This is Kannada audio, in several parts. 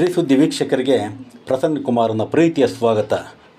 ಶ್ರೀ ಸುದ್ದಿ ವೀಕ್ಷಕರಿಗೆ ಪ್ರಸನ್ನ ಕುಮಾರನ ಪ್ರೀತಿಯ ಸ್ವಾಗತ.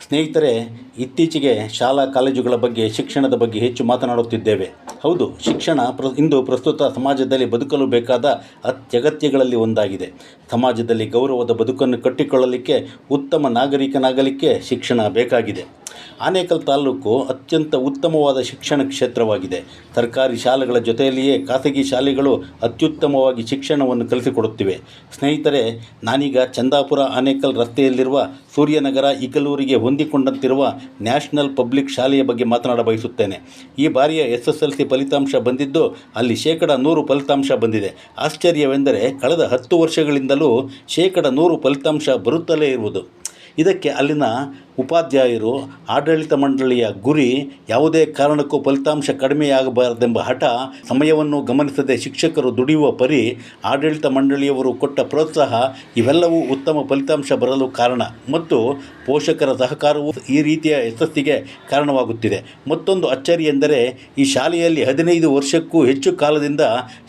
ಸ್ನೇಹಿತರೆ, ಇತ್ತೀಚೆಗೆ ಶಾಲಾ ಕಾಲೇಜುಗಳ ಬಗ್ಗೆ, ಶಿಕ್ಷಣದ ಬಗ್ಗೆ ಹೆಚ್ಚು ಮಾತನಾಡುತ್ತಿದ್ದೇವೆ. ಹೌದು, ಶಿಕ್ಷಣ ಪ್ರ, ಇಂದು ಪ್ರಸ್ತುತ ಸಮಾಜದಲ್ಲಿ ಬದುಕಲು ಬೇಕಾದ ಅತ್ಯಗತ್ಯಗಳಲ್ಲಿ ಒಂದಾಗಿದೆ. ಸಮಾಜದಲ್ಲಿ ಗೌರವದ ಬದುಕನ್ನು ಕಟ್ಟಿಕೊಳ್ಳಲಿಕ್ಕೆ, ಉತ್ತಮ ನಾಗರಿಕನಾಗಲಿಕ್ಕೆ ಶಿಕ್ಷಣ ಬೇಕಾಗಿದೆ. ಆನೇಕಲ್ ತಾಲೂಕು ಅತ್ಯಂತ ಉತ್ತಮವಾದ ಶಿಕ್ಷಣ ಕ್ಷೇತ್ರವಾಗಿದೆ. ಸರ್ಕಾರಿ ಶಾಲೆಗಳ ಜೊತೆಯಲ್ಲಿಯೇ ಖಾಸಗಿ ಶಾಲೆಗಳು ಅತ್ಯುತ್ತಮವಾಗಿ ಶಿಕ್ಷಣವನ್ನು ಕಲಿಸಿಕೊಡುತ್ತಿವೆ. ಸ್ನೇಹಿತರೆ, ನಾನೀಗ ಚಂದಾಪುರ ಆನೇಕಲ್ ರಸ್ತೆಯಲ್ಲಿರುವ ಸೂರ್ಯನಗರ ಇಗಲೂರಿಗೆ ಹೊಂದಿಕೊಂಡಂತಿರುವ ನ್ಯಾಷನಲ್ ಪಬ್ಲಿಕ್ ಶಾಲೆಯ ಬಗ್ಗೆ ಮಾತನಾಡ ಬಯಸುತ್ತೇನೆ. ಈ ಬಾರಿಯ ಎಸ್ ಎಸ್ ಎಲ್ ಸಿ ಫಲಿತಾಂಶ ಬಂದಿದ್ದು ಅಲ್ಲಿ ಶೇಕಡ ನೂರು ಫಲಿತಾಂಶ ಬಂದಿದೆ. ಆಶ್ಚರ್ಯವೆಂದರೆ, ಕಳೆದ ಹತ್ತು ವರ್ಷಗಳಿಂದಲೂ ಶೇಕಡ ನೂರು ಫಲಿತಾಂಶ ಬರುತ್ತಲೇ ಇರುವುದು. ಇದಕ್ಕೆ ಅಲ್ಲಿನ ಉಪಾಧ್ಯಾಯರು ಆಡಳಿತ ಮಂಡಳಿಯ ಗುರಿ ಯಾವುದೇ ಕಾರಣಕ್ಕೂ ಫಲಿತಾಂಶ ಕಡಿಮೆಯಾಗಬಾರದೆಂಬ ಹಠ ಸಮಯವನ್ನು ಗಮನಿಸದೆ ಶಿಕ್ಷಕರು ದುಡಿಯುವ ಪರಿ ಆಡಳಿತ ಮಂಡಳಿಯವರು ಕೊಟ್ಟ ಪ್ರೋತ್ಸಾಹ ಇವೆಲ್ಲವೂ ಉತ್ತಮ ಫಲಿತಾಂಶ ಬರಲು ಕಾರಣ. ಮತ್ತು ಪೋಷಕರ ಸಹಕಾರವು ಈ ರೀತಿಯ ಯಶಸ್ಸಿಗೆ ಕಾರಣವಾಗುತ್ತಿದೆ. ಮತ್ತೊಂದು ಅಚ್ಚರಿ ಎಂದರೆ ಈ ಶಾಲೆಯಲ್ಲಿ ಹದಿನೈದು ವರ್ಷಕ್ಕೂ ಹೆಚ್ಚು ಕಾಲದಿಂದ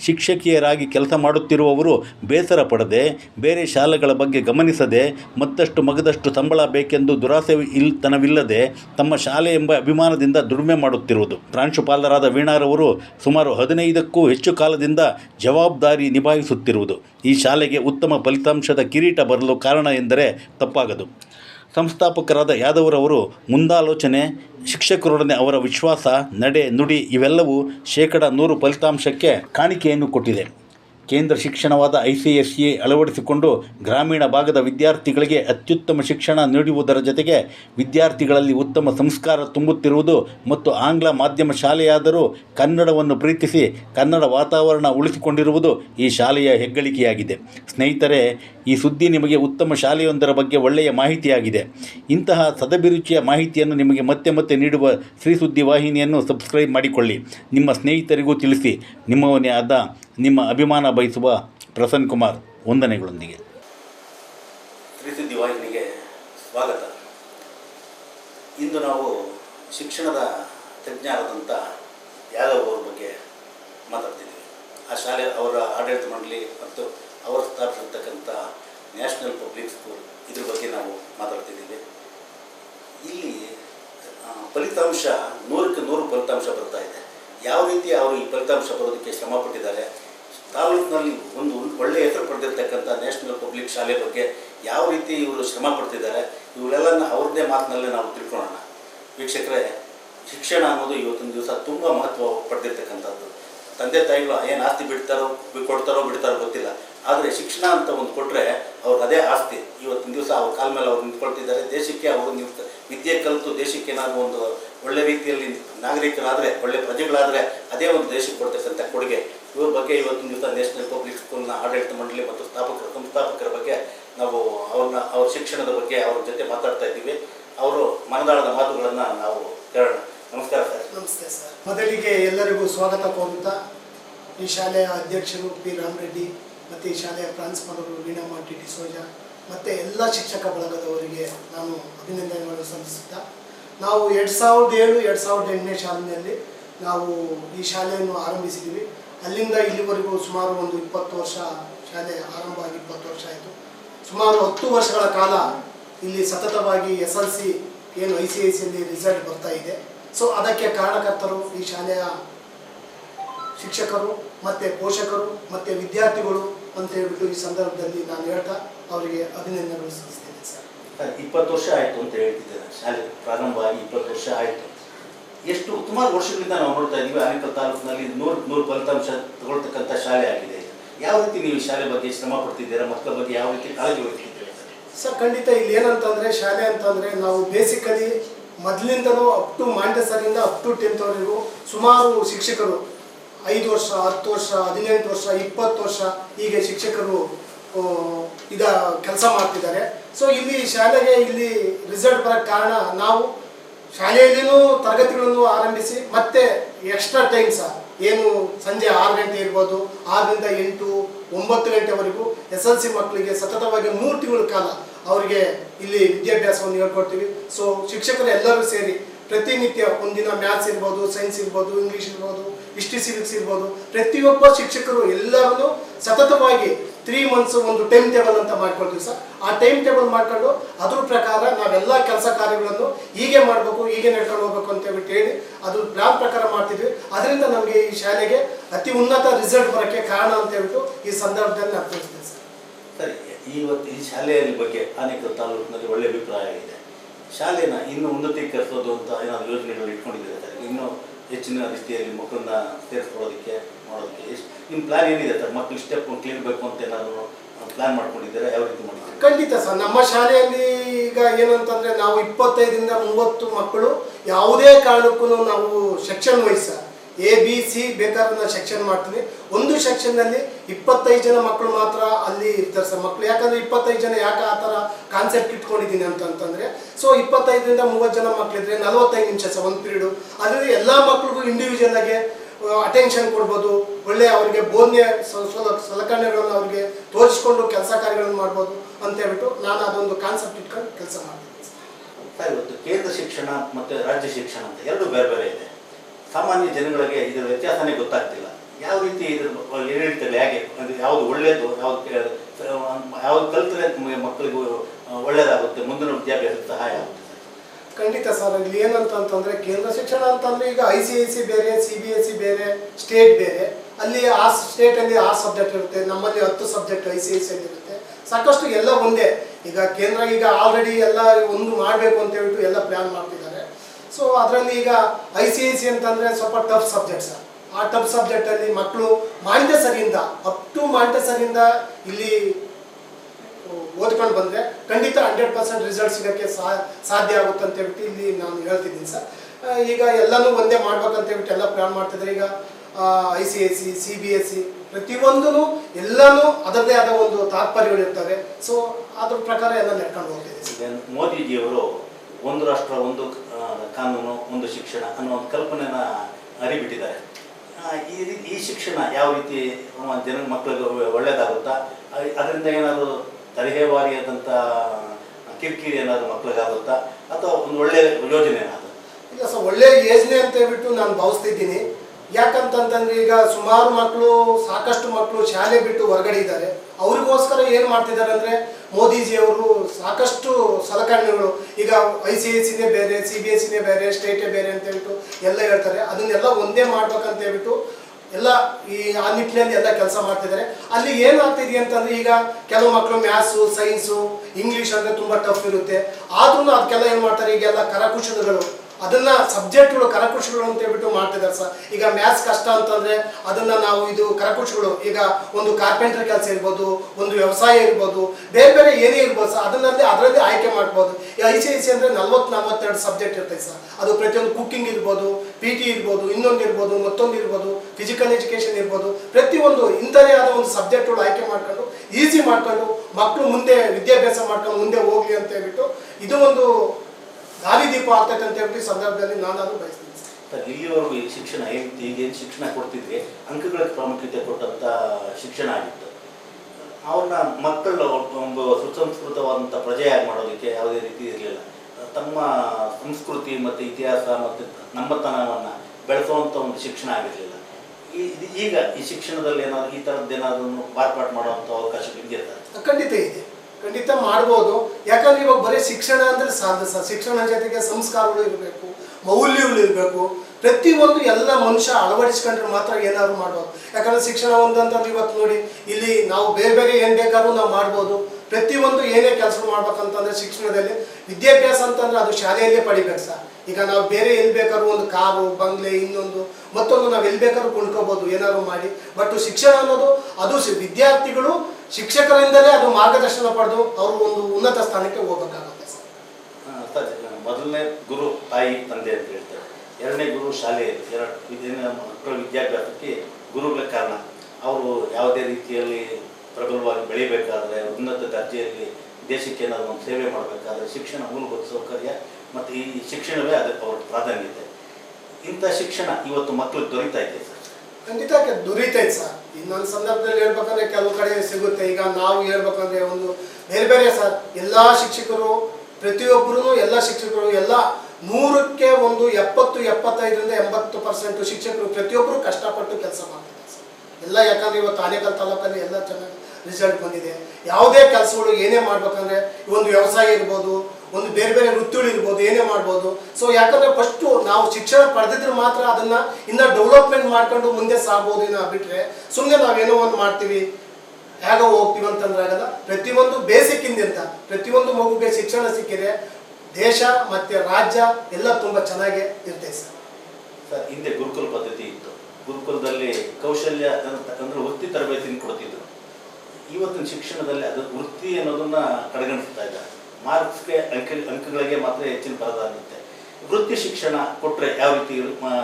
ಶಿಕ್ಷಕಿಯರಾಗಿ ಕೆಲಸ ಮಾಡುತ್ತಿರುವವರು ಬೇಸರ ಪಡದೆ, ಬೇರೆ ಶಾಲೆಗಳ ಬಗ್ಗೆ ಗಮನಿಸದೆ ಮತ್ತಷ್ಟು ಮಗದಷ್ಟು ಸಂಬಳ ಬೇಕೆಂದು ದುರಾಸೆ ಇಲ್ತನವಿಲ್ಲದೆ ತಮ್ಮ ಶಾಲೆ ಎಂಬ ಅಭಿಮಾನದಿಂದ ದುಡಿಮೆ ಮಾಡುತ್ತಿರುವುದು. ಪ್ರಾಂಶುಪಾಲರಾದ ವೀಣಾರವರು ಸುಮಾರು ಹದಿನೈದಕ್ಕೂ ಹೆಚ್ಚು ಕಾಲದಿಂದ ಜವಾಬ್ದಾರಿ ನಿಭಾಯಿಸುತ್ತಿರುವುದು. ಈ ಶಾಲೆಗೆ ಉತ್ತಮ ಫಲಿತಾಂಶದ ಕಿರೀಟ ಬರಲು ಕಾರಣ ಎಂದರೆ ತಪ್ಪಾಗದು. ಸಂಸ್ಥಾಪಕರಾದ ಯಾದವರವರು ಮುಂದಾಲೋಚನೆ, ಶಿಕ್ಷಕರೊಡನೆ ಅವರ ವಿಶ್ವಾಸ, ನಡೆ ನುಡಿ ಇವೆಲ್ಲವೂ ಶೇಕಡ ನೂರು ಫಲಿತಾಂಶಕ್ಕೆ ಕಾಣಿಕೆಯನ್ನು ಕೊಟ್ಟಿದೆ. ಕೇಂದ್ರ ಶಿಕ್ಷಣವಾದ ಐ ಸಿ ಎಸ್ ಸಿ ಅಳವಡಿಸಿಕೊಂಡು ಗ್ರಾಮೀಣ ಭಾಗದ ವಿದ್ಯಾರ್ಥಿಗಳಿಗೆ ಅತ್ಯುತ್ತಮ ಶಿಕ್ಷಣ ನೀಡುವುದರ ಜೊತೆಗೆ ವಿದ್ಯಾರ್ಥಿಗಳಲ್ಲಿ ಉತ್ತಮ ಸಂಸ್ಕಾರ ತುಂಬುತ್ತಿರುವುದು ಮತ್ತು ಆಂಗ್ಲ ಮಾಧ್ಯಮ ಶಾಲೆಯಾದರೂ ಕನ್ನಡವನ್ನು ಪ್ರೀತಿಸಿ ಕನ್ನಡ ವಾತಾವರಣ ಉಳಿಸಿಕೊಂಡಿರುವುದು ಈ ಶಾಲೆಯ ಹೆಗ್ಗಳಿಕೆಯಾಗಿದೆ. ಸ್ನೇಹಿತರೆ, ಈ ಸುದ್ದಿ ನಿಮಗೆ ಉತ್ತಮ ಶಾಲೆಯೊಂದರ ಬಗ್ಗೆ ಒಳ್ಳೆಯ ಮಾಹಿತಿಯಾಗಿದೆ. ಇಂತಹ ಸದಭಿರುಚಿಯ ಮಾಹಿತಿಯನ್ನು ನಿಮಗೆ ಮತ್ತೆ ಮತ್ತೆ ನೀಡುವ ಸ್ತ್ರೀ ಸುದ್ದಿ ವಾಹಿನಿಯನ್ನು ಸಬ್ಸ್ಕ್ರೈಬ್ ಮಾಡಿಕೊಳ್ಳಿ. ನಿಮ್ಮ ಸ್ನೇಹಿತರಿಗೂ ತಿಳಿಸಿ. ನಿಮ್ಮವನೇ ಆದ ನಿಮ್ಮ ಅಭಿಮಾನ ಬಯಸುವ ಪ್ರಸನ್ ಕುಮಾರ್ ವಂದನೆಗಳೊಂದಿಗೆ. ವಾಹಿನಿಗೆ ಸ್ವಾಗತ. ಇಂದು ನಾವು ಶಿಕ್ಷಣದ ತಜ್ಞರಾದಂಥ ಯಾದವ್ ಅವ್ರ ಬಗ್ಗೆ ಮಾತಾಡ್ತಿದ್ದೀವಿ. ಆ ಶಾಲೆ ಅವರ ಆಡಳಿತ ಮಂಡಳಿ ಮತ್ತು ಅವರು ಸ್ಥಾಪಿಸಿರ್ತಕ್ಕಂಥ ನ್ಯಾಷನಲ್ ಪಬ್ಲಿಕ್ ಸ್ಕೂಲ್ ಇದ್ರ ಬಗ್ಗೆ ನಾವು ಮಾತಾಡ್ತಿದ್ದೀವಿ. ಇಲ್ಲಿ ಫಲಿತಾಂಶ ನೂರಕ್ಕೆ ನೂರು ಫಲಿತಾಂಶ ಬರ್ತಾ ಇದೆ. ಯಾವ ರೀತಿ ಅವರು ಈ ಫಲಿತಾಂಶ ಬರೋದಕ್ಕೆ ಶ್ರಮ ಪಟ್ಟಿದ್ದಾರೆ? ತಾಲೂಕಿನಲ್ಲಿ ಒಂದು ಒಳ್ಳೆಯ ಹೆಸರು ಪಡೆದಿರ್ತಕ್ಕಂಥ ನ್ಯಾಷನಲ್ ಪಬ್ಲಿಕ್ ಶಾಲೆ ಬಗ್ಗೆ ಯಾವ ರೀತಿ ಇವರು ಶ್ರಮ ಪಡ್ತಿದ್ದಾರೆ ಇವುಗಳೆಲ್ಲ ಅವ್ರದ್ದೇ ಮಾತಿನಲ್ಲೇ ನಾವು ತಿಳ್ಕೊಳ್ಳೋಣ. ವೀಕ್ಷಕರೇ, ಶಿಕ್ಷಣ ಅನ್ನೋದು ಇವತ್ತಿನ ದಿವಸ ತುಂಬ ಮಹತ್ವ ಪಡೆದಿರ್ತಕ್ಕಂಥದ್ದು. ತಂದೆ ತಾಯಿಗಳು ಏನು ಆಸ್ತಿ ಬಿಡ್ತಾರೋ, ಕೊಡ್ತಾರೋ, ಬಿಡ್ತಾರೋ ಗೊತ್ತಿಲ್ಲ. ಆದರೆ ಶಿಕ್ಷಣ ಅಂತ ಒಂದು ಕೊಟ್ಟರೆ ಅವ್ರು ಅದೇ ಆಸ್ತಿ. ಇವತ್ತಿನ ದಿವಸ ಅವ್ರ ಕಾಲ ಮೇಲೆ ಅವ್ರು ನಿಂತ್ಕೊಳ್ತಿದ್ದಾರೆ, ದೇಶಕ್ಕೆ ಅವರು ನಿಂತ, ವಿದ್ಯೆ ಕಲಿತು ದೇಶಕ್ಕೆ ಏನಾದರೂ ಒಂದು ಒಳ್ಳೆ ರೀತಿಯಲ್ಲಿ ನಾಗರಿಕರಾದರೆ, ಒಳ್ಳೆ ಪ್ರಜೆಗಳಾದರೆ ಅದೇ ಒಂದು ದೇಶಕ್ಕೆ ಕೊಡ್ತಕ್ಕಂಥ ಕೊಡುಗೆ. ಇವ್ರ ಬಗ್ಗೆ ಇವತ್ತಿನ ದಿವಸ ನ್ಯಾಷನಲ್ ಪಬ್ಲಿಕ್ ಸ್ಕೂಲ್ನ ಆಡಳಿತ ಮಂಡಳಿ ಮತ್ತು ಸ್ಥಾಪಕರು, ಸಂಸ್ಥಾಪಕರ ಬಗ್ಗೆ ನಾವು ಅವ್ರನ್ನ, ಅವ್ರ ಶಿಕ್ಷಣದ ಬಗ್ಗೆ ಅವ್ರ ಜೊತೆ ಮಾತಾಡ್ತಾ ಇದ್ದೀವಿ. ಅವರು ಮನದಾಳದ ಮಾತುಗಳನ್ನು ನಾವು ಕೇಳೋಣ. ನಮಸ್ಕಾರ ಸರ್. ನಮಸ್ತೆ ಸರ್. ಮೊದಲಿಗೆ ಎಲ್ಲರಿಗೂ ಸ್ವಾಗತ ಕೋರುತ್ತಾ, ಈ ಶಾಲೆಯ ಅಧ್ಯಕ್ಷರು ಪಿ ರಾಮರೆಡ್ಡಿ ಮತ್ತು ಈ ಶಾಲೆಯ ಪ್ರಾನ್ಸ್ಪಾಲರು ವೀಣಮ್ಮ ಟಿ ಟಿ ಸೋಜಾ ಮತ್ತು ಎಲ್ಲ ಶಿಕ್ಷಕ ಬಳಗದವರಿಗೆ ನಾನು ಅಭಿನಂದನೆಗಳು ಸಲ್ಲಿಸುತ್ತಾ, ನಾವು ಎರಡು ಸಾವಿರದ ಏಳು, ಎರಡು ಸಾವಿರದ ಎಂಟನೇ ಶಾಲೆಯಲ್ಲಿ ನಾವು ಈ ಶಾಲೆಯನ್ನು ಆರಂಭಿಸಿದ್ದೀವಿ. ಅಲ್ಲಿಂದ ಇಲ್ಲಿವರೆಗೂ ಸುಮಾರು ಒಂದು ಇಪ್ಪತ್ತು ವರ್ಷ ಶಾಲೆ ಆರಂಭ ಆಗಿ ಇಪ್ಪತ್ತು ವರ್ಷ ಆಯಿತು. ಸುಮಾರು ಹತ್ತು ವರ್ಷಗಳ ಕಾಲ ಇಲ್ಲಿ ಸತತವಾಗಿ ಎಸ್ ಎಲ್ ಸಿ ಏನು ಐ ಸಿ ಐ ಸಿಯಲ್ಲಿ ರಿಸಲ್ಟ್ ಬರ್ತಾ ಇದೆ. ಸೊ ಅದಕ್ಕೆ ಕಾರಣಕರ್ತರು ಈ ಶಾಲೆಯ ಶಿಕ್ಷಕರು ಮತ್ತು ಪೋಷಕರು ಮತ್ತು ವಿದ್ಯಾರ್ಥಿಗಳು ಅಂತ ಹೇಳ್ಬಿಟ್ಟು ಈ ಸಂದರ್ಭದಲ್ಲಿ ನಾನು ಹೇಳ್ತಾ ಅವರಿಗೆ ಅಭಿನಂದನೆಗಳು ಸಲ್ಲಿಸ್ತೇನೆ ಸರ್. ಇಪ್ಪತ್ತು ವರ್ಷ ಆಯಿತು ಅಂತ ಹೇಳ್ತಿದ್ದೆ ಶಾಲೆ ಪ್ರಾರಂಭ ಆಗಿ ಇಪ್ಪತ್ತು ವರ್ಷ ಆಯಿತು. ಎಷ್ಟು ಸುಮಾರು ವರ್ಷಗಳಿಂದ ನಾವು ನೋಡ್ತಾ ಇದ್ದೀವಿ ಆನೇಕಲ್ ತಾಲೂಕಿನಲ್ಲಿ ನೂರು ನೂರು ಫಲಿತಾಂಶ ತಗೊಳ್ತಕ್ಕಂಥ ಶಾಲೆ ಆಗಿದೆ. ಯಾವ ರೀತಿ ನೀವು ಶಾಲೆ ಬಗ್ಗೆ ಶ್ರಮ ಪಡ್ತಿದ್ದೀರಾ, ಮಕ್ಕಳ ಬಗ್ಗೆ ಯಾವ ರೀತಿ ಕಾಳಜಿ ವಹಿಸ್ತಿದ್ದೀರಾ? ಸರ್, ಖಂಡಿತ ಇಲ್ಲಿ ಏನಂತಂದರೆ, ಶಾಲೆ ಅಂತಂದರೆ ನಾವು ಬೇಸಿಕಲಿ ಮೊದಲಿಂದನೂ ಅಪ್ ಟು ಮಾಂಡಸರಿಂದ ಅಪ್ ಟು ಟೆಂತ್ವರೆಗೂ ಸುಮಾರು ಶಿಕ್ಷಕರು, ಐದು ವರ್ಷ, ಹತ್ತು ವರ್ಷ, ಹದಿನೆಂಟು ವರ್ಷ, ಇಪ್ಪತ್ತು ವರ್ಷ ಹೀಗೆ ಶಿಕ್ಷಕರು ಇದ ಕೆಲಸ ಮಾಡ್ತಿದ್ದಾರೆ. ಸೊ ಇಲ್ಲಿ ಶಾಲೆಗೆ ಇಲ್ಲಿ ರಿಸಲ್ಟ್ ಬರೋಕ್ಕೆ ಕಾರಣ ನಾವು ಶಾಲೆಯಲ್ಲಿನೂ ತರಗತಿಗಳನ್ನು ಆರಂಭಿಸಿ ಮತ್ತೆ ಎಕ್ಸ್ಟ್ರಾ ಟೈಮ್ ಸಹ ಏನು ಸಂಜೆ ಆರು ಗಂಟೆ ಇರ್ಬೋದು, ಆರರಿಂದ ಎಂಟು, ಒಂಬತ್ತು ಗಂಟೆವರೆಗೂ ಎಸ್ ಎಲ್ ಸಿ ಮಕ್ಕಳಿಗೆ ಸತತವಾಗಿ ಮೂರು ತಿಂಗಳ ಕಾಲ ಅವರಿಗೆ ಇಲ್ಲಿ ವಿದ್ಯಾಭ್ಯಾಸವನ್ನು ಹೇಳ್ಕೊಡ್ತೀವಿ. ಸೊ ಶಿಕ್ಷಕರು ಎಲ್ಲರೂ ಸೇರಿ ಪ್ರತಿನಿತ್ಯ ಒಂದಿನ ಮ್ಯಾಥ್ಸ್ ಇರ್ಬೋದು ಸೈನ್ಸ್ ಇರ್ಬೋದು ಇಂಗ್ಲೀಷ್ ಇರ್ಬೋದು ಹಿಸ್ಟ್ರಿ ಸಿವಿಕ್ಸ್ ಇರ್ಬೋದು, ಪ್ರತಿಯೊಬ್ಬ ಶಿಕ್ಷಕರು ಎಲ್ಲರನ್ನು ಸತತವಾಗಿ ತ್ರೀ ಮಂತ್ಸ್ ಒಂದು ಟೈಮ್ ಟೇಬಲ್ ಅಂತ ಮಾಡ್ಕೊಳ್ತೀವಿ ಸರ್. ಆ ಟೈಮ್ ಟೇಬಲ್ ಮಾಡ್ಕೊಂಡು ಅದ್ರ ಪ್ರಕಾರ ನಾವೆಲ್ಲ ಕೆಲಸ ಕಾರ್ಯಗಳನ್ನು ಹೀಗೆ ಮಾಡಬೇಕು, ಹೀಗೆ ನಡ್ಕೊಂಡು ಹೋಗ್ಬೇಕು ಅಂತ ಹೇಳ್ಬಿಟ್ಟು ಹೇಳಿ ಅದು ಪ್ಲಾನ್ ಪ್ರಕಾರ ಮಾಡ್ತಿದ್ವಿ. ಅದರಿಂದ ನಮಗೆ ಈ ಶಾಲೆಗೆ ಅತಿ ಉನ್ನತ ರಿಸಲ್ಟ್ ಬರೋಕ್ಕೆ ಕಾರಣ ಅಂತ ಹೇಳ್ಬಿಟ್ಟು ಈ ಸಂದರ್ಭದಲ್ಲಿ ನಾನು ಸರ್. ಸರಿ ಇವತ್ತು ಈ ಶಾಲೆಯ ಬಗ್ಗೆ ಅನೇಕ ತಾಲೂಕಿನಲ್ಲಿ ಒಳ್ಳೆ ಅಭಿಪ್ರಾಯ ಇದೆ. ಶಾಲೆನ ಇನ್ನೂ ಉನ್ನತೀಕರಿಸೋದು ಅಂತ ಏನಾದರೂ ಯೋಜನೆಗಳು ಇಟ್ಕೊಂಡಿದ್ದೀರಾ ಸರ್? ಇನ್ನೂ ಹೆಚ್ಚಿನ ರೀತಿಯಲ್ಲಿ ಮಕ್ಕಳನ್ನ ಸೇರಿಸ್ಕೊಳ್ಳೋದಕ್ಕೆ, ಮಾಡೋದಕ್ಕೆ ಎಷ್ಟು ನಿಮ್ಮ ಪ್ಲಾನ್ ಏನಿದೆ ಸರ್? ಮಕ್ಕಳು ಸ್ಟೆಪ್ ಕ್ಲೀನ್ಬೇಕು ಅಂತ ಏನಾದರೂ ಪ್ಲಾನ್ ಮಾಡ್ಕೊಂಡಿದ್ದಾರೆ? ಯಾವ ಖಂಡಿತ ಸರ್. ನಮ್ಮ ಶಾಲೆಯಲ್ಲಿ ಈಗ ಏನಂತಂದರೆ ನಾವು ಇಪ್ಪತ್ತೈದರಿಂದ ಮೂವತ್ತು ಮಕ್ಕಳು ಯಾವುದೇ ಕಾರಣಕ್ಕೂ ನಾವು section wise A B C ಬೇಕಾದ್ರೆ ನಾನು ಸೆಕ್ಷನ್ ಮಾಡ್ತೀನಿ ಒಂದು ಸೆಕ್ಷನ್ನಲ್ಲಿ ಇಪ್ಪತ್ತೈದು ಜನ ಮಕ್ಕಳು ಮಾತ್ರ ಅಲ್ಲಿ ಇರ್ತಾರೆ ಸರ್. ಮಕ್ಕಳು ಯಾಕಂದ್ರೆ ಇಪ್ಪತ್ತೈದು ಜನ ಯಾಕೆ ಆ ಥರ ಕಾನ್ಸೆಪ್ಟ್ ಇಟ್ಕೊಂಡಿದ್ದೀನಿ ಅಂತಂತಂದರೆ ಸೊ ಇಪ್ಪತ್ತೈದರಿಂದ ಮೂವತ್ತು ಜನ ಮಕ್ಕಳಿದ್ರೆ ನಲವತ್ತೈದು ನಿಮಿಷ ಸರ್, ಒಂದು ಪೀರಿಯಡು ಅದರಲ್ಲಿ ಎಲ್ಲ ಮಕ್ಕಳಿಗೂ ಇಂಡಿವಿಜುವಲ್ ಆಗಿ ಅಟೆನ್ಷನ್ ಕೊಡ್ಬೋದು. ಒಳ್ಳೆ ಅವರಿಗೆ ಬೋಧನೆ ಸಲಕರಣೆಗಳನ್ನು ಅವರಿಗೆ ತೋರಿಸ್ಕೊಂಡು ಕೆಲಸ ಕಾರ್ಯಗಳನ್ನು ಮಾಡ್ಬೋದು ಅಂತ ಹೇಳ್ಬಿಟ್ಟು ನಾನು ಅದೊಂದು ಕಾನ್ಸೆಪ್ಟ್ ಇಟ್ಕೊಂಡು ಕೆಲಸ ಮಾಡ್ತೀನಿ ಇವತ್ತು ಕೇಂದ್ರ ಶಿಕ್ಷಣ ಮತ್ತು ರಾಜ್ಯ ಶಿಕ್ಷಣ ಅಂತ ಎರಡು ಬೇರೆ ಬೇರೆ ಇದೆ. ಸಾಮಾನ್ಯ ಜನಗಳಿಗೆ ಇದರ ವ್ಯತ್ಯಾಸನೇ ಗೊತ್ತಾಗ್ತಿಲ್ಲ. ಯಾವ ರೀತಿ ಇದ್ರ ಹೇಳ್ತಾರೆ ಹೇಗೆ? ಅಂದರೆ ಯಾವುದು ಒಳ್ಳೆಯದು ಯಾವುದು ಯಾವ್ದು ಕಲ್ತರೆ ಮಕ್ಕಳಿಗೂ ಒಳ್ಳೆಯದಾಗುತ್ತೆ ಮುಂದಿನ ವಿದ್ಯಾಭ್ಯಾಸಕ್ಕೆ ಸಹಾಯ ಆಗುತ್ತೆ. ಖಂಡಿತ ಸರ್, ಇಲ್ಲಿ ಏನಂತಂತಂದ್ರೆ ಕೇಂದ್ರ ಶಿಕ್ಷಣ ಅಂತಂದ್ರೆ ಈಗ ಐ ಸಿ ಐ ಸಿ ಬೇರೆ ಸಿ ಬಿ ಎಸ್ ಸಿ ಬೇರೆ ಸ್ಟೇಟ್ ಬೇರೆ. ಅಲ್ಲಿ ಆ ಸ್ಟೇಟಲ್ಲಿ ಆ ಸಬ್ಜೆಕ್ಟ್ ಇರುತ್ತೆ, ನಮ್ಮಲ್ಲಿ ಹತ್ತು subject I C I C ಇರುತ್ತೆ. ಸಾಕಷ್ಟು ಎಲ್ಲ ಒಂದೇ. ಈಗ ಕೇಂದ್ರ ಈಗ ಆಲ್ರೆಡಿ ಎಲ್ಲ ಒಂದು ಮಾಡಬೇಕು ಅಂತ ಹೇಳ್ಬಿಟ್ಟು ಎಲ್ಲ ಪ್ಲ್ಯಾನ್ ಮಾಡ್ತಿದ್ದಾರೆ. ಸೊ ಅದರಲ್ಲಿ ಈಗ ಐ ಸಿ ಐ ಸಿ ಅಂತಂದರೆ ಸ್ವಲ್ಪ ಟಫ್ ಸಬ್ಜೆಕ್ಟ್ ಸರ್ ಆ ಟಫ್ ಸಬ್ಜೆಕ್ಟಲ್ಲಿ ಮಕ್ಕಳು ಮಾಂಟೆಸರಿಯಿಂದ ಅಪ್ ಟು ಸರಿಯಿಂದ ಇಲ್ಲಿ ಓದ್ಕೊಂಡು ಬಂದರೆ ಖಂಡಿತ ಹಂಡ್ರೆಡ್ ಪರ್ಸೆಂಟ್ ರಿಸಲ್ಟ್ ಸಿಗೋಕ್ಕೆ ಸಾಧ್ಯ ಆಗುತ್ತೆ ಅಂತ ಹೇಳ್ಬಿಟ್ಟು ಇಲ್ಲಿ ನಾನು ಹೇಳ್ತಿದ್ದೀನಿ ಸರ್. ಈಗ ಎಲ್ಲನೂ ಒಂದೇ ಮಾಡ್ಬೇಕಂತ ಹೇಳ್ಬಿಟ್ಟು ಎಲ್ಲ ಪ್ಲಾನ್ ಮಾಡ್ತಿದ್ದಾರೆ. ಈಗ I C S C C B S C ಪ್ರತಿಯೊಂದೂ ಎಲ್ಲನೂ ಅದರದೇ ಆದ ಒಂದು ತಾತ್ಪರ್ಯಗಳು ಇರ್ತವೆ. ಸೊ ಅದ್ರ ಪ್ರಕಾರ ಎಲ್ಲ ನಡ್ಕೊಂಡು ಹೋಗ್ತಿದೆ ಮೋದಿಜಿಯವರು ಒಂದು ರಾಷ್ಟ್ರ, ಒಂದು ಕಾನೂನು, ಒಂದು ಶಿಕ್ಷಣ ಅನ್ನೋ ಒಂದು ಕಲ್ಪನೆನ ಅರಿಬಿಟ್ಟಿದ್ದಾರೆ. ಈ ರೀತಿ ಈ ಶಿಕ್ಷಣ ಯಾವ ರೀತಿ ಜನ ಮಕ್ಕಳಿಗೆ ಒಳ್ಳೆಯದಾಗುತ್ತಾ ಅದರಿಂದ ಏನಾದರೂ ತರಹೇವಾರಿಯಾದಂಥ ಕಿರಿಕಿರಿ ಏನಾದರೂ ಮಕ್ಕಳಿಗಾಗುತ್ತಾ? ಅಥವಾ ಒಂದು ಒಳ್ಳೆ ಯೋಜನೆ ಏನಾದರೂ? ಇಲ್ಲ ಸರ್, ಒಳ್ಳೆ ಯೋಜನೆ ಅಂತ ಹೇಳ್ಬಿಟ್ಟು ನಾನು ಭಾವಿಸ್ತಿದ್ದೀನಿ. ಯಾಕಂತಂತಂದ್ರೆ ಈಗ ಸುಮಾರು ಮಕ್ಕಳು ಸಾಕಷ್ಟು ಮಕ್ಕಳು ಶಾಲೆ ಬಿಟ್ಟು ಹೊರಗಡೆ ಇದ್ದಾರೆ. ಅವ್ರಿಗೋಸ್ಕರ ಏನು ಮಾಡ್ತಿದ್ದಾರೆ ಅಂದರೆ ಮೋದಿಜಿಯವರು ಸಾಕಷ್ಟು ಸಲಕರಣೆಗಳು. ಈಗ ಐ ಸಿ ಐ ಸಿನೇ ಬೇರೆ ಸಿ ಬಿ ಎಸ್ ಸಿನೇ ಬೇರೆ ಸ್ಟೇಟೇ ಬೇರೆ ಅಂತ ಹೇಳ್ಬಿಟ್ಟು ಎಲ್ಲ ಹೇಳ್ತಾರೆ. ಅದನ್ನೆಲ್ಲ ಒಂದೇ ಮಾಡ್ಬೇಕಂತ ಹೇಳ್ಬಿಟ್ಟು ಎಲ್ಲ ಈ ಆ ನಿಟ್ಟಿನಲ್ಲಿ ಎಲ್ಲ ಕೆಲಸ ಮಾಡ್ತಿದ್ದಾರೆ. ಅಲ್ಲಿ ಏನಾಗ್ತಿದೆ ಅಂತಂದ್ರೆ ಈಗ ಕೆಲವು ಮಕ್ಕಳು ಮ್ಯಾಥ್ಸು ಸೈನ್ಸು ಇಂಗ್ಲೀಷ್ ಅಂದರೆ ತುಂಬ ಟಫ್ ಇರುತ್ತೆ. ಆದ್ರೂ ಅದಕ್ಕೆಲ್ಲ ಏನು ಮಾಡ್ತಾರೆ, ಈಗೆಲ್ಲ ಕರಕುಶಲಗಳು. ಅದನ್ನ ಸಬ್ಜೆಕ್ಟ್ಗಳು ಕರಕುಶಲಗಳು ಅಂತ ಹೇಳ್ಬಿಟ್ಟು ಮಾಡ್ತಿದ್ದಾರೆ ಸರ್. ಈಗ ಮ್ಯಾಥ್ಸ್ ಕಷ್ಟ ಅಂತಂದ್ರೆ ಅದನ್ನ ನಾವು ಇದು ಕರಕುಶಗಳು ಈಗ ಒಂದು ಕಾರ್ಪೆಂಟರ್ ಕೆಲಸ ಇರ್ಬೋದು, ಒಂದು ವ್ಯವಸಾಯ ಇರ್ಬೋದು, ಬೇರೆ ಬೇರೆ ಏನೇ ಇರ್ಬೋದು ಸರ್, ಅದನ್ನಲ್ಲಿ ಅದರಲ್ಲಿ ಆಯ್ಕೆ ಮಾಡ್ಬೋದು. ಐ ಸಿ ಐ ಸಿ ಅಂದ್ರೆ ನಲ್ವತ್ತು ನಲ್ವತ್ತೆರಡು ಸಬ್ಜೆಕ್ಟ್ ಇರ್ತೈತೆ ಸರ್. ಅದು ಪ್ರತಿಯೊಂದು ಕುಕ್ಕಿಂಗ್ ಇರ್ಬೋದು ಪಿ ಟಿ ಇರ್ಬೋದು, ಇನ್ನೊಂದು ಇರ್ಬೋದು, ಮತ್ತೊಂದು ಇರ್ಬೋದು ಫಿಸಿಕಲ್ ಎಜುಕೇಶನ್ ಇರ್ಬೋದು, ಪ್ರತಿಯೊಂದು ಇಂಥದೇ ಆದ ಒಂದು ಸಬ್ಜೆಕ್ಟ್ಗಳು ಆಯ್ಕೆ ಮಾಡ್ಕೊಂಡು ಈಸಿ ಮಾಡ್ಕೊಂಡು ಮಕ್ಕಳು ಮುಂದೆ ವಿದ್ಯಾಭ್ಯಾಸ ಮಾಡ್ಕೊಂಡು ಮುಂದೆ ಹೋಗ್ಲಿ ಅಂತ ಹೇಳ್ಬಿಟ್ಟು ಇದು ಒಂದು ದಾರಿದೀಪ ಆಗ್ತೈತೆ ಅಂತ ಹೇಳಿ ಸಂದರ್ಭದಲ್ಲಿ ನಾನು ಬಯಸ್ತೀನಿ. ಇಲ್ಲಿವರೆಗೂ ಈ ಶಿಕ್ಷಣ ಏನು ಈಗೇನು ಶಿಕ್ಷಣ ಕೊಡ್ತಿದ್ರೆ? ಅಂಕಗಳಿಗೆ ಪ್ರಾಮುಖ್ಯತೆ ಕೊಟ್ಟಂಥ ಶಿಕ್ಷಣ ಆಗಿತ್ತು. ಅವ್ರನ್ನ ಮಕ್ಕಳು ಒಂದು ಸುಸಂಸ್ಕೃತವಾದಂಥ ಪ್ರಜೆಯಾಗಿ ಮಾಡೋದಕ್ಕೆ ಯಾವುದೇ ರೀತಿ ಇರಲಿಲ್ಲ. ತಮ್ಮ ಸಂಸ್ಕೃತಿ ಮತ್ತು ಇತಿಹಾಸ ಮತ್ತು ನಮ್ಮತನವನ್ನು ಬೆಳೆಸುವಂಥ ಒಂದು ಶಿಕ್ಷಣ ಆಗಿರಲಿಲ್ಲ. ಈಗ ಈ ಶಿಕ್ಷಣದಲ್ಲಿ ಏನಾದ್ರು ಈ ಥರದ್ದು ಏನಾದ್ರು ಮಾರ್ಪಾಟ್ ಮಾಡುವಂಥ ಅವಕಾಶ ಇದೆಯಾ ಸರ್ ಖಂಡಿತ ಇದೆ ಖಂಡಿತ ಮಾಡ್ಬೋದು. ಯಾಕಂದ್ರೆ ಇವಾಗ ಬರೀ ಶಿಕ್ಷಣ ಅಂದ್ರೆ ಸಾಧ್ಯ ಶಿಕ್ಷಣ ಜೊತೆಗೆ ಸಂಸ್ಕಾರಗಳು ಇರಬೇಕು, ಮೌಲ್ಯಗಳು ಇರಬೇಕು. ಪ್ರತಿಯೊಂದು ಎಲ್ಲ ಮನುಷ್ಯ ಅಳವಡಿಸ್ಕೊಂಡ್ರೆ ಮಾತ್ರ ಏನಾದ್ರು ಮಾಡ್ಬೋದು. ಯಾಕಂದ್ರೆ ಶಿಕ್ಷಣ ಒಂದಂತಂದ್ರೆ ಇವತ್ತು ನೋಡಿ, ಇಲ್ಲಿ ನಾವು ಬೇರೆ ಬೇರೆ ಏನು ಬೇಕಾದ್ರೂ ನಾವು ಮಾಡ್ಬೋದು. ಪ್ರತಿಯೊಂದು ಏನೇ ಕೆಲಸ ಮಾಡ್ಬೇಕಂತಂದ್ರೆ ಶಿಕ್ಷಣದಲ್ಲಿ ವಿದ್ಯಾಭ್ಯಾಸ ಅಂತಂದ್ರೆ ಅದು ಶಾಲೆಯಲ್ಲೇ ಪಡಿಬೇಕು ಸರ್. ಈಗ ನಾವು ಬೇರೆ ಎಲ್ಲಿ ಬೇಕಾದ್ರೂ ಒಂದು ಕಾರು, ಬಂಗ್ಲೆ, ಇನ್ನೊಂದು, ಮತ್ತೊಂದು ನಾವು ಎಲ್ಲಿ ಬೇಕಾದ್ರೂ ಕುಣ್ಕೋಬೋದು ಏನಾದ್ರು ಮಾಡಿ. ಬಟ್ ಶಿಕ್ಷಣ ಅನ್ನೋದು, ಅದು ವಿದ್ಯಾರ್ಥಿಗಳು ಶಿಕ್ಷಕರಿಂದಲೇ ಅದು ಮಾರ್ಗದರ್ಶನ ಪಡೆದು ಅವರು ಒಂದು ಉನ್ನತ ಸ್ಥಾನಕ್ಕೆ ಹೋಗಬೇಕಾಗುತ್ತೆ ಸರ್. ಮೊದಲನೇ ಗುರು ತಾಯಿ ತಂದೆ ಅಂತ ಹೇಳ್ತಾರೆ ಎರಡನೇ ಗುರು ಶಾಲೆ, ಎರಡು ಮಕ್ಕಳ ವಿದ್ಯಾಭ್ಯಾಸಕ್ಕೆ ಗುರುಗಳ ಕಾರಣ. ಅವರು ಯಾವುದೇ ರೀತಿಯಲ್ಲಿ ಪ್ರಬಲವಾಗಿ ಬೆಳಿಬೇಕಾದ್ರೆ, ಉನ್ನತ ದರ್ಜೆಯಲ್ಲಿ ದೇಶಕ್ಕೆ ಏನಾದ್ರು ಒಂದು ಸೇವೆ ಮಾಡಬೇಕಾದ್ರೆ ಶಿಕ್ಷಣ ಮೂಲಭೂತ ಸೌಕರ್ಯ ಮತ್ತು ಈ ಶಿಕ್ಷಣವೇ ಅದಕ್ಕೆ ಅವ್ರ ಪ್ರಾಧಾನ್ಯತೆ. ಇಂಥ ಶಿಕ್ಷಣ ಇವತ್ತು ಮಕ್ಕಳಿಗೆ ದೊರೀತಾ ಇದೆ ಸರ್? ಖಂಡಿತ ದೊರೀತೈತೆ ಸರ್. ಇನ್ನೊಂದು ಸಂದರ್ಭದಲ್ಲಿ ಹೇಳ್ಬೇಕಂದ್ರೆ ಕೆಲವು ಕಡೆ ಸಿಗುತ್ತೆ. ಈಗ ನಾವು ಹೇಳ್ಬೇಕಂದ್ರೆ ಒಂದು ಬೇರೆ ಬೇರೆ ಸರ್. ಎಲ್ಲ ಶಿಕ್ಷಕರು ಪ್ರತಿಯೊಬ್ಬರು ಎಲ್ಲ ಶಿಕ್ಷಕರು, ಎಲ್ಲ ನೂರಕ್ಕೆ ಒಂದು ಎಪ್ಪತ್ತು, ಎಪ್ಪತ್ತೈದರಿಂದ ಎಂಬತ್ತು ಪರ್ಸೆಂಟ್ ಶಿಕ್ಷಕರು ಪ್ರತಿಯೊಬ್ಬರು ಕಷ್ಟಪಟ್ಟು ಕೆಲಸ ಮಾಡ್ತಾರೆ ಸರ್. ಎಲ್ಲ ಯಾಕಂದ್ರೆ ಇವತ್ತು ಆನೇಕಲ್ ತಾಲೂಕಲ್ಲಿ ಎಲ್ಲ ಚೆನ್ನಾಗಿ ರಿಸಲ್ಟ್ ಬಂದಿದೆ. ಯಾವುದೇ ಕೆಲಸಗಳು ಏನೇ ಮಾಡ್ಬೇಕಂದ್ರೆ ಒಂದು ವ್ಯವಸಾಯ ಇರ್ಬೋದು, ಒಂದು ಬೇರೆ ಬೇರೆ ವೃತ್ತಿಗಳು ಇರ್ಬೋದು, ಏನೇ ಮಾಡ್ಬೋದು. ಸೊ ಯಾಕಂದ್ರೆ ಫಸ್ಟು ನಾವು ಶಿಕ್ಷಣ ಪಡೆದಿದ್ರೆ ಮಾತ್ರ ಅದನ್ನ ಇನ್ನ ಡೆವಲಪ್ಮೆಂಟ್ ಮಾಡ್ಕೊಂಡು ಮುಂದೆ ಸಾಗ್ಬೋದು ಏನೋ ಬಿಟ್ರೆ ಸುಮ್ಮನೆ ನಾವೇನೋ ಒಂದು ಮಾಡ್ತೀವಿ, ಹೇಗೋ ಹೋಗ್ತೀವಿ ಅಂತಂದ್ರೆ ಆಗಲ್ಲ. ಪ್ರತಿಯೊಂದು ಬೇಸಿಕ್ ಇಂದ ಪ್ರತಿಯೊಂದು ಮಗುಗೆ ಶಿಕ್ಷಣ ಸಿಕ್ಕಿದ್ರೆ ದೇಶ ಮತ್ತೆ ರಾಜ್ಯ ಎಲ್ಲ ತುಂಬಾ ಚೆನ್ನಾಗಿ ಇರುತ್ತೆ ಸರ್. ಹಿಂದೆ ಗುರುಕುಲ ಪದ್ಧತಿ ಇತ್ತು. ಗುರುಕುಲದಲ್ಲಿ ಕೌಶಲ್ಯ ಅಂದ್ರೆ ವೃತ್ತಿ ತರಬೇತಿ ಕೊಡ್ತಿದ್ರು. ಇವತ್ತಿನ ಶಿಕ್ಷಣದಲ್ಲಿ ಅದು ವೃತ್ತಿ ಅನ್ನೋದನ್ನ ಕಡೆಗಣಿಸ್ತಾ ಇದ್ದಾರೆ ಮಾರ್ಕ್ಸ್ಗೆ ಅಂಕ, ಅಂಕಗಳಿಗೆ ಮಾತ್ರ ಹೆಚ್ಚಿನ ಪ್ರಾಧಾನ್ಯತೆ ವೃತ್ತಿ ಶಿಕ್ಷಣ ಕೊಟ್ಟರೆ ಯಾವ ರೀತಿ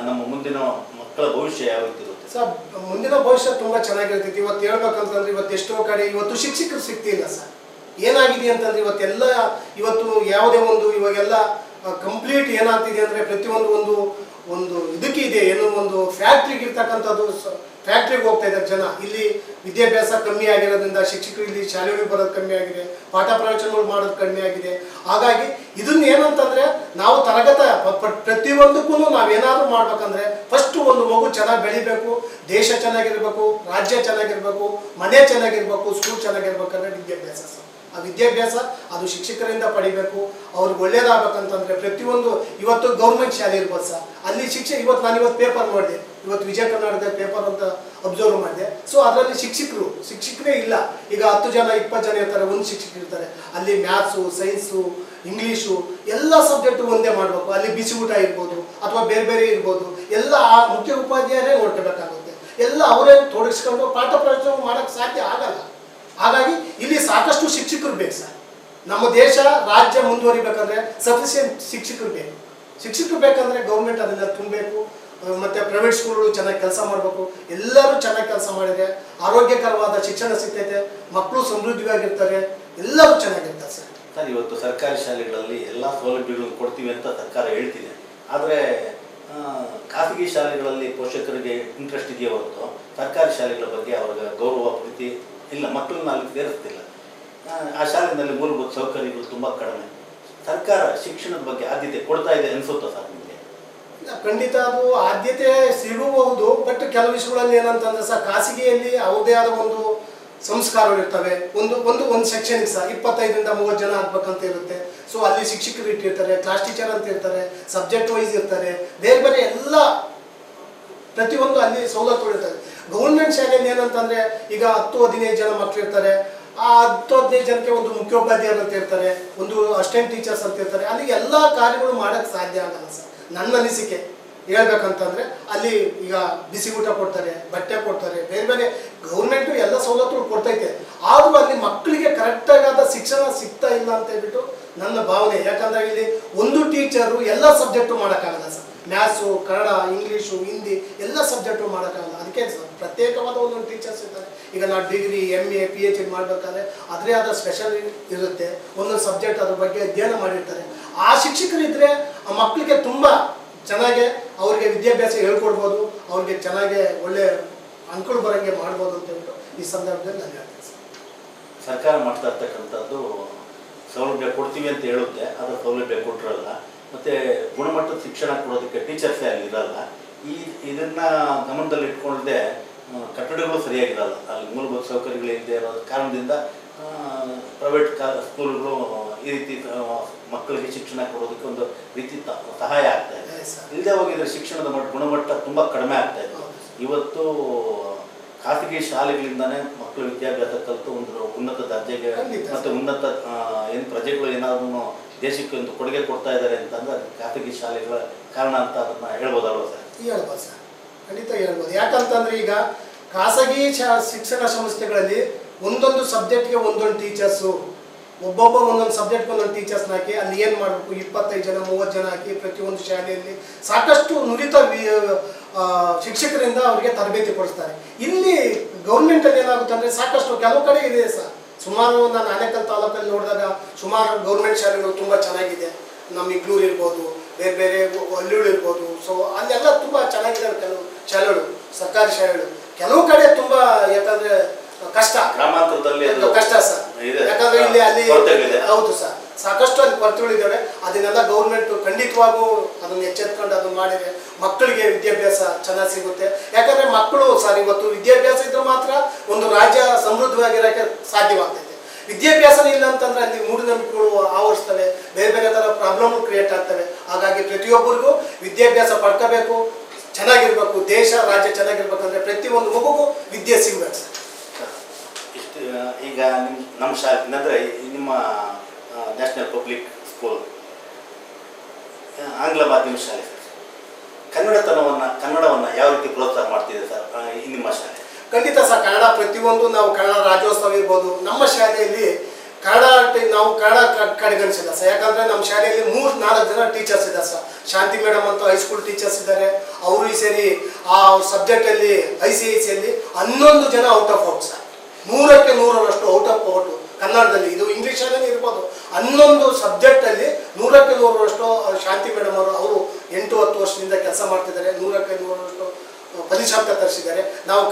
ನಮ್ಮ ಮುಂದಿನ ಮಕ್ಕಳ ಭವಿಷ್ಯ ಯಾವ ರೀತಿ ಇರುತ್ತೆ? ಸರ್, ಮುಂದಿನ ಭವಿಷ್ಯ ತುಂಬಾ ಚೆನ್ನಾಗಿರ್ತೈತಿ ಇವತ್ತು ಹೇಳ್ಬೇಕಂತಂದ್ರೆ ಇವತ್ತು ಎಷ್ಟೋ ಕಡೆ ಇವತ್ತು ಶಿಕ್ಷಕರು ಸಿಗ್ತಿಲ್ಲ ಸರ್. ಏನಾಗಿದೆ ಅಂತಂದ್ರೆ ಇವತ್ತೆಲ್ಲ ಇವತ್ತು ಯಾವುದೇ ಒಂದು ಇವಾಗೆಲ್ಲ ಕಂಪ್ಲೀಟ್ ಏನಾಗ್ತಿದೆ ಅಂದ್ರೆ ಪ್ರತಿಯೊಂದು ಒಂದು ಒಂದು ಇದಕ್ಕೆ ಇದೆ, ಏನು ಒಂದು ಫ್ಯಾಕ್ಟ್ರಿಗೆ ಇರ್ತಕ್ಕಂಥದ್ದು ಫ್ಯಾಕ್ಟ್ರಿಗೆ ಹೋಗ್ತಾ ಇದ್ದಾರೆ ಜನ ಇಲ್ಲಿ ವಿದ್ಯಾಭ್ಯಾಸ ಕಮ್ಮಿ ಆಗಿರೋದ್ರಿಂದ ಶಿಕ್ಷಕರು ಇಲ್ಲಿ ಶಾಲೆಗಳಿಗೆ ಬರೋದು ಕಮ್ಮಿ ಆಗಿದೆ, ಪಾಠ ಪ್ರವಚನಗಳು ಮಾಡೋದು ಕಮ್ಮಿ ಆಗಿದೆ ಹಾಗಾಗಿ ಇದನ್ನ ಏನಂತಂದ್ರೆ ನಾವು ತರಗತ ಪ್ರತಿಯೊಂದಕ್ಕೂ ನಾವೇನಾದ್ರೂ ಮಾಡ್ಬೇಕಂದ್ರೆ ಫಸ್ಟ್ ಒಂದು ಮಗು ಚೆನ್ನಾಗಿ ಬೆಳಿಬೇಕು, ದೇಶ ಚೆನ್ನಾಗಿರ್ಬೇಕು, ರಾಜ್ಯ ಚೆನ್ನಾಗಿರ್ಬೇಕು, ಮನೆ ಚೆನ್ನಾಗಿರ್ಬೇಕು ಸ್ಕೂಲ್ ಚೆನ್ನಾಗಿರ್ಬೇಕಂದ್ರೆ ವಿದ್ಯಾಭ್ಯಾಸ. ಆ ವಿದ್ಯಾಭ್ಯಾಸ ಅದು ಶಿಕ್ಷಕರಿಂದ ಪಡಿಬೇಕು, ಅವ್ರಿಗೆ ಒಳ್ಳೇದಾಗಬೇಕಂತಂದ್ರೆ ಪ್ರತಿಯೊಂದು, ಇವತ್ತು ಗೌರ್ಮೆಂಟ್ ಶಾಲೆ ಇರ್ಬೋದು ಸರ್. ಅಲ್ಲಿ ಶಿಕ್ಷೆ, ಇವತ್ತು ನಾನು ಇವತ್ತು ಪೇಪರ್ ಮಾಡಿದೆ ಇವತ್ತು ವಿಜಯ ಕರ್ನಾಟಕದ ಪೇಪರ್ ಅಂತ ಅಬ್ಸರ್ವ್ ಮಾಡಿದೆ. ಸೊ ಅದರಲ್ಲಿ ಶಿಕ್ಷಕರು, ಶಿಕ್ಷಕರೇ ಇಲ್ಲ. ಈಗ ಹತ್ತು ಜನ, ಇಪ್ಪತ್ತು ಜನ ಇರ್ತಾರೆ, ಒಂದು ಶಿಕ್ಷಕ ಇರ್ತಾರೆ. ಅಲ್ಲಿ ಮ್ಯಾಥ್ಸು ಸೈನ್ಸು ಇಂಗ್ಲೀಷು ಎಲ್ಲ ಸಬ್ಜೆಕ್ಟು ಒಂದೇ ಮಾಡಬೇಕು. ಅಲ್ಲಿ ಬಿಸಿ ಊಟ ಇರ್ಬೋದು, ಅಥವಾ ಬೇರೆ ಬೇರೆ ಇರ್ಬೋದು. ಎಲ್ಲ ಆ ಮುಖ್ಯ ಉಪಾಧ್ಯಾಯರೇ ನೋಡ್ಕೋಬೇಕಾಗುತ್ತೆ. ಎಲ್ಲ ಅವರೇ ತೊಡಗಿಸ್ಕೊಂಡು ಪಾಠ ಪ್ರವಚನ ಮಾಡೋಕ್ಕೆ ಸಾಧ್ಯ ಆಗಲ್ಲ. ಹಾಗಾಗಿ ಇಲ್ಲಿ ಸಾಕಷ್ಟು ಶಿಕ್ಷಕರು ಬೇಕು ಸರ್. ನಮ್ಮ ದೇಶ, ರಾಜ್ಯ ಮುಂದುವರಿಬೇಕಂದ್ರೆ ಸಫಿಷಿಯಂಟ್ ಶಿಕ್ಷಕರು ಬೇಕು. ಶಿಕ್ಷಕರು ಬೇಕಂದ್ರೆ ಗೌರ್ಮೆಂಟ್ ಅದನ್ನ ತುಂಬಬೇಕು. ಮತ್ತೆ ಪ್ರೈವೇಟ್ ಸ್ಕೂಲ್ಗಳು ಚೆನ್ನಾಗಿ ಕೆಲಸ ಮಾಡಬೇಕು. ಎಲ್ಲರೂ ಚೆನ್ನಾಗಿ ಕೆಲಸ ಮಾಡಿದೆ ಆರೋಗ್ಯಕರವಾದ ಶಿಕ್ಷಣ ಸಿಗ್ತೈತೆ ಮಕ್ಕಳು ಸಮೃದ್ಧಿಯಾಗಿರ್ತಾರೆ, ಎಲ್ಲರೂ ಚೆನ್ನಾಗಿರ್ತಾರೆ ಸರ್. ಸರ್, ಇವತ್ತು ಸರ್ಕಾರಿ ಶಾಲೆಗಳಲ್ಲಿ ಎಲ್ಲ ಸೌಲಭ್ಯಗಳನ್ನು ಕೊಡ್ತೀವಿ ಅಂತ ಸರ್ಕಾರ ಹೇಳ್ತಿದೆ. ಆದರೆ ಖಾಸಗಿ ಶಾಲೆಗಳಲ್ಲಿ ಪೋಷಕರಿಗೆ ಇಂಟ್ರೆಸ್ಟ್ ಇದೆಯೋ ಹೊರತು ಸರ್ಕಾರಿ ಶಾಲೆಗಳ ಬಗ್ಗೆ ಅವ್ರಿಗೆ ಗೌರವ ಪ್ರೀತಿ ಇಲ್ಲ ಮಕ್ಕಳನ್ನ ಅಲ್ಲಿ ಸೇರಿಸ್ತಿಲ್ಲ. ಆ, ಶಾಲೆಯಲ್ಲಿ ಮೂಲಭೂತ ಸೌಕರ್ಯಗಳು ತುಂಬ ಕಡಿಮೆ. ಸರ್ಕಾರ ಶಿಕ್ಷಣದ ಬಗ್ಗೆ ಆದ್ಯತೆ ಕೊಡ್ತಾ ಇದೆ ಅನಿಸುತ್ತಾ ಸರ್ ನಿಮಗೆ? ಖಂಡಿತ ಅದು ಆದ್ಯತೆ ಸಿಗಬಹುದು ಬಟ್ ಕೆಲವು ವಿಷಯಗಳಲ್ಲಿ ಏನಂತಂದ್ರೆ ಸರ್ ಖಾಸಗಿಯಲ್ಲಿ ಯಾವುದೇ ಆದ ಒಂದು ಸಂಸ್ಕಾರಗಳು ಇರ್ತವೆ. ಒಂದು ಒಂದು ಒಂದು ಸೆಕ್ಷನ್ಗೆ ಸಹ ಇಪ್ಪತ್ತೈದರಿಂದ ಮೂವತ್ತು ಜನ ಆಗ್ಬೇಕಂತ ಇರುತ್ತೆ. ಸೊ ಅಲ್ಲಿ ಶಿಕ್ಷಕರು ಇಟ್ಟಿರ್ತಾರೆ ಕ್ಲಾಸ್ ಟೀಚರ್ ಅಂತ ಇರ್ತಾರೆ ಸಬ್ಜೆಕ್ಟ್ ವೈಸ್ ಇರ್ತಾರೆ. ಬೇರೆ ಬೇರೆ ಎಲ್ಲ ಪ್ರತಿಯೊಂದು ಅಲ್ಲಿ ಸವಲತ್ತುಗಳು ಗೌರ್ಮೆಂಟ್ ಶಾಲೆಯಲ್ಲಿ ಏನಂತಂದ್ರೆ ಈಗ ಹತ್ತು, ಹದಿನೈದು ಜನ ಮಕ್ಕಳು ಇರ್ತಾರೆ. ಆ ಹತ್ತು, ಹದಿನೈದು ಜನಕ್ಕೆ ಒಂದು ಮುಖ್ಯೋಪಾಧ್ಯಾಯರು ಅಂತ ಇರ್ತಾರೆ, ಒಂದು ಅಸಿಸ್ಟೆಂಟ್ ಟೀಚರ್ಸ್ ಅಂತ ಇರ್ತಾರೆ. ಅಲ್ಲಿ ಎಲ್ಲ ಕಾರ್ಯಗಳು ಮಾಡಕ್ ಸಾಧ್ಯ ಆಗಲ್ಲ ಸರ್. ನನ್ನ ಅನಿಸಿಕೆ ಹೇಳ್ಬೇಕಂತಂದ್ರೆ ಅಲ್ಲಿ ಈಗ ಬಿಸಿ ಊಟ ಕೊಡ್ತಾರೆ, ಬಟ್ಟೆ ಕೊಡ್ತಾರೆ, ಬೇರೆ ಬೇರೆ ಗೌರ್ಮೆಂಟು ಎಲ್ಲ ಸವಲತ್ತುಗಳು ಕೊಡ್ತೈತೆ. ಆದರೂ ಅಲ್ಲಿ ಮಕ್ಕಳಿಗೆ ಕರೆಕ್ಟಾಗಾದ ಶಿಕ್ಷಣ ಸಿಗ್ತಾ ಇಲ್ಲ ಅಂತ ಹೇಳ್ಬಿಟ್ಟು ನನ್ನ ಭಾವನೆ. ಯಾಕಂದ್ರೆ ಇಲ್ಲಿ ಒಂದು ಟೀಚರು ಎಲ್ಲ ಸಬ್ಜೆಕ್ಟು ಮಾಡೋಕ್ಕಾಗಲ್ಲ sir. Maths Kannada English Hindi ಎಲ್ಲ ಸಬ್ಜೆಕ್ಟು ಮಾಡೋಕ್ಕಾಗಲ್ಲ. ಅದಕ್ಕೆ ಪ್ರತ್ಯೇಕವಾದ ಒಂದೊಂದು ಟೀಚರ್ಸ್ ಇರ್ತಾರೆ. ಈಗ ನಾವು degree M A P H D ಮಾಡಬೇಕಾದ್ರೆ ಅದರೇ ಆದ ಸ್ಪೆಷಲ್ ಇರುತ್ತೆ. ಒಂದೊಂದು ಸಬ್ಜೆಕ್ಟ್ ಅದ್ರ ಬಗ್ಗೆ ಅಧ್ಯಯನ ಮಾಡಿರ್ತಾರೆ. ಆ ಶಿಕ್ಷಕರಿದ್ದರೆ ಆ ಮಕ್ಕಳಿಗೆ ತುಂಬ ಚೆನ್ನಾಗೆ ಅವ್ರಿಗೆ ವಿದ್ಯಾಭ್ಯಾಸ ಹೇಳ್ಕೊಡ್ಬೋದು, ಅವ್ರಿಗೆ ಚೆನ್ನಾಗೆ ಒಳ್ಳೆ ಅಂಕಳು ಬರೋಂಗೆ ಮಾಡ್ಬೋದು ಅಂತ ಹೇಳ್ಬಿಟ್ಟು ಈ ಸಂದರ್ಭದಲ್ಲಿ ನಾನು ಹೇಳ್ತೀನಿ ಸರ್. ಸರ್ಕಾರ ಮಾಡ್ತಾ ಇರ್ತಕ್ಕಂಥದ್ದು ಸೌಲಭ್ಯ ಕೊಡ್ತೀವಿ ಅಂತ ಹೇಳುತ್ತೆ ಅದರ ಸೌಲಭ್ಯ ಕೊಟ್ಟಿರಲ್ಲ. ಮತ್ತು ಗುಣಮಟ್ಟದ ಶಿಕ್ಷಣ ಕೊಡೋದಕ್ಕೆ ಟೀಚರ್ಸೇ ಅಲ್ಲಿ ಇರಲ್ಲ. ಈ ಇದನ್ನ ಗಮನದಲ್ಲಿ ಇಟ್ಕೊಳ್ಳದೆ ಆ, ಕಟ್ಟಡಗಳು ಸರಿಯಾಗಿರಲ್ಲ. ಅಲ್ಲಿ ಮೂಲಭೂತ ಸೌಕರ್ಯಗಳು ಇಲ್ಲದೆ ಇರೋ ಕಾರಣದಿಂದ ಪ್ರೈವೇಟ್ ಕಾ ಸ್ಕೂಲ್ಗಳು ಈ ರೀತಿ ಮಕ್ಕಳಿಗೆ ಶಿಕ್ಷಣ ಕೊಡೋದಕ್ಕೆ ಒಂದು ರೀತಿ ಸಹಾಯ ಆಗ್ತಾ ಇದೆ. ಇಲ್ಲದೆ ಹೋಗಿದ್ರೆ ಶಿಕ್ಷಣದ ಮಟ್ಟ ಗುಣಮಟ್ಟ ತುಂಬ ಕಡಿಮೆ ಆಗ್ತಾ ಇತ್ತು ಇವತ್ತು ಖಾಸಗಿ ಶಾಲೆಗಳಿಂದಾನೇ ಮಕ್ಕಳು ವಿದ್ಯಾಭ್ಯಾಸ ಕಲಿತು ಒಂದು ಉನ್ನತ ದರ್ಜೆಗೆ. ಮತ್ತು ಉನ್ನತ ಏನು ಪ್ರಜೆಗಳು ಏನಾದ್ರು ದೇಶಕ್ಕೆ ಒಂದು ಕೊಡುಗೆ ಕೊಡ್ತಾ ಇದ್ದಾರೆ ಅಂತಂದ್ರೆ ಖಾಸಗಿ ಶಾಲೆಗಳ ಕಾರಣ ಅಂತ ಅದನ್ನ ಹೇಳ್ಬೋದಲ್ವ ಸರ್? ಹೇಳ್ಬೋದು ಸರ್. ಖಂಡಿತ ಹೇಳ್ಬೋದು. ಯಾಕಂತಂದ್ರೆ ಈಗ ಖಾಸಗಿ ಶಿಕ್ಷಣ ಸಂಸ್ಥೆಗಳಲ್ಲಿ ಒಂದೊಂದು ಸಬ್ಜೆಕ್ಟ್ಗೆ ಒಂದೊಂದು ಟೀಚರ್ಸು, ಒಬ್ಬೊಬ್ಬ ಒಂದೊಂದು ಸಬ್ಜೆಕ್ಟ್ಗೆ ಒಂದೊಂದು ಟೀಚರ್ಸ್ನ ಹಾಕಿ ಅಲ್ಲಿ ಏನು ಮಾಡಬೇಕು? ಇಪ್ಪತ್ತೈದು ಜನ, ಮೂವತ್ತು ಜನ ಹಾಕಿ ಪ್ರತಿಯೊಂದು ಶಾಲೆಯಲ್ಲಿ ಸಾಕಷ್ಟು ನುರಿತ ಶಿಕ್ಷಕರಿಂದ ಅವರಿಗೆ ತರಬೇತಿ ಕೊಡಿಸ್ತಾರೆ. ಇಲ್ಲಿ ಗೌರ್ಮೆಂಟಲ್ಲಿ ಏನಾಗುತ್ತೆ ಅಂದರೆ ಸಾಕಷ್ಟು ಕೆಲವು ಕಡೆ ಇದೆ ಸರ್. ಸುಮಾರು ನಾನು ಆನೇಕಲ್ ತಾಲೂಕಲ್ಲಿ ನೋಡಿದಾಗ ಸುಮಾರು ಗೌರ್ಮೆಂಟ್ ಶಾಲೆಗಳು ತುಂಬ ಚೆನ್ನಾಗಿದೆ. ನಮ್ಮ ಇಗ್ಲೂರು ಇರ್ಬೋದು ಬೇರೆ ಬೇರೆ ಹಳ್ಳಿಗಳು ಇರ್ಬೋದು. ಸೊ ಅಲ್ಲೆಲ್ಲ ತುಂಬ ಚೆನ್ನಾಗಿದ್ದಾವೆ ಕೆಲವು ಶಾಲೆಗಳು ಸರ್ಕಾರಿ ಶಾಲೆಗಳು. ಕೆಲವು ಕಡೆ ತುಂಬ ಯಾಕಂದ್ರೆ ಕಷ್ಟ. ಗ್ರಾಮಾಂತರದಲ್ಲಿ ಕಷ್ಟ ಸರ್. ಯಾಕಂದ್ರೆ ಇಲ್ಲಿ ಅಲ್ಲಿ ಹೌದು ಸರ್. ಸಾಕಷ್ಟು ಅಲ್ಲಿ ಕೊರತೆಗಳಿದ್ದಾವೆ. ಖಂಡಿತವಾಗೂ ಅದನ್ನು ಎಚ್ಚೆತ್ಕೊಂಡು ಅದನ್ನು ಮಾಡಿದರೆ ಮಕ್ಕಳಿಗೆ ವಿದ್ಯಾಭ್ಯಾಸ ಚೆನ್ನಾಗಿ ಸಿಗುತ್ತೆ. ಯಾಕಂದರೆ ಮಕ್ಕಳು ಸರ್, ಇವತ್ತು ವಿದ್ಯಾಭ್ಯಾಸ ಇದ್ರೆ ಮಾತ್ರ ಒಂದು ರಾಜ್ಯ ಸಮೃದ್ಧವಾಗಿರೋಕ್ಕೆ ಸಾಧ್ಯವಾಗ್ತೈತೆ. ವಿದ್ಯಾಭ್ಯಾಸ ಇಲ್ಲ ಅಂತಂದ್ರೆ ಅಲ್ಲಿ ಮೂಢನಂಬಿಕೆಗಳು ಆವರಿಸ್ತವೆ, ಬೇರೆ ಬೇರೆ ಥರ ಪ್ರಾಬ್ಲಮ್ ಕ್ರಿಯೇಟ್ ಆಗ್ತವೆ. ಹಾಗಾಗಿ ಪ್ರತಿಯೊಬ್ಬರಿಗೂ ವಿದ್ಯಾಭ್ಯಾಸ ಪಡ್ಕೋಬೇಕು, ಚೆನ್ನಾಗಿರ್ಬೇಕು, ದೇಶ, ರಾಜ್ಯ ಚೆನ್ನಾಗಿರ್ಬೇಕಂದ್ರೆ ಪ್ರತಿಯೊಂದು ಮಗುಗೂ ವಿದ್ಯೆ ಸಿಗ್ಬೇಕು ಈಗ ನಿಮ್ಮ ನಮ್ಮ ಶಾಲೆ, ಅಂದರೆ ನಿಮ್ಮ ನ್ಯಾಷನಲ್ ಪಬ್ಲಿಕ್ ಸ್ಕೂಲ್ ಆಂಗ್ಲ ಮಾಧ್ಯಮ ಶಾಲೆ. ಕನ್ನಡತನವನ್ನು, ಕನ್ನಡವನ್ನು ಯಾವ ರೀತಿ ಪ್ರೋತ್ಸಾಹ ಮಾಡ್ತಿದೆ ಸರ್ ಈ ನಿಮ್ಮ ಶಾಲೆ? ಖಂಡಿತ ಸರ್, ಕನ್ನಡ ಪ್ರತಿಯೊಂದು ನಾವು ಕನ್ನಡ ರಾಜ್ಯೋತ್ಸವ ಇರ್ಬೋದು. ನಮ್ಮ ಶಾಲೆಯಲ್ಲಿ ಕನ್ನಡ ನಾವು ಕನ್ನಡ ಕಡೆಗಣಿಸಿಲ್ಲ ಸರ್. ಯಾಕಂದ್ರೆ ನಮ್ಮ ಶಾಲೆಯಲ್ಲಿ ಮೂರು, ನಾಲ್ಕು ಜನ ಟೀಚರ್ಸ್ ಇದ್ದಾರೆ ಸರ್. ಶಾಂತಿ ಮೇಡಮ್ ಅಂತ ಹೈಸ್ಕೂಲ್ ಟೀಚರ್ಸ್ ಇದ್ದಾರೆ. ಅವರು ಈ ಸೇರಿ ಆ ಸಬ್ಜೆಕ್ಟಲ್ಲಿ ಐ ಸಿ ಐ ಸಿಯಲ್ಲಿ ಹನ್ನೊಂದು ಜನ ಔಟ್ ಆಫ್ ಔಟ್ ಸರ್. ನೂರಕ್ಕೆ ನೂರರಷ್ಟು ಔಟ್ ಆಫ್ ಔಟ್ ಕನ್ನಡದಲ್ಲಿ. ಇದು ಇಂಗ್ಲೀಷಲ್ಲೇ ಇರ್ಬೋದು. ಹನ್ನೊಂದು ಸಬ್ಜೆಕ್ಟಲ್ಲಿ ನೂರಕ್ಕೆ ನೂರರಷ್ಟು ಶಾಂತಿ ಮೇಡಮ್ ಅವರು ಅವರು ಎಂಟು, ಹತ್ತು ವರ್ಷದಿಂದ ಕೆಲಸ ಮಾಡ್ತಿದ್ದಾರೆ. ನೂರಕ್ಕೆ ನೂರರಷ್ಟು ಫಲಿತಾಂಶ ತರಿಸಿದ್ದಾರೆ. ನಾವು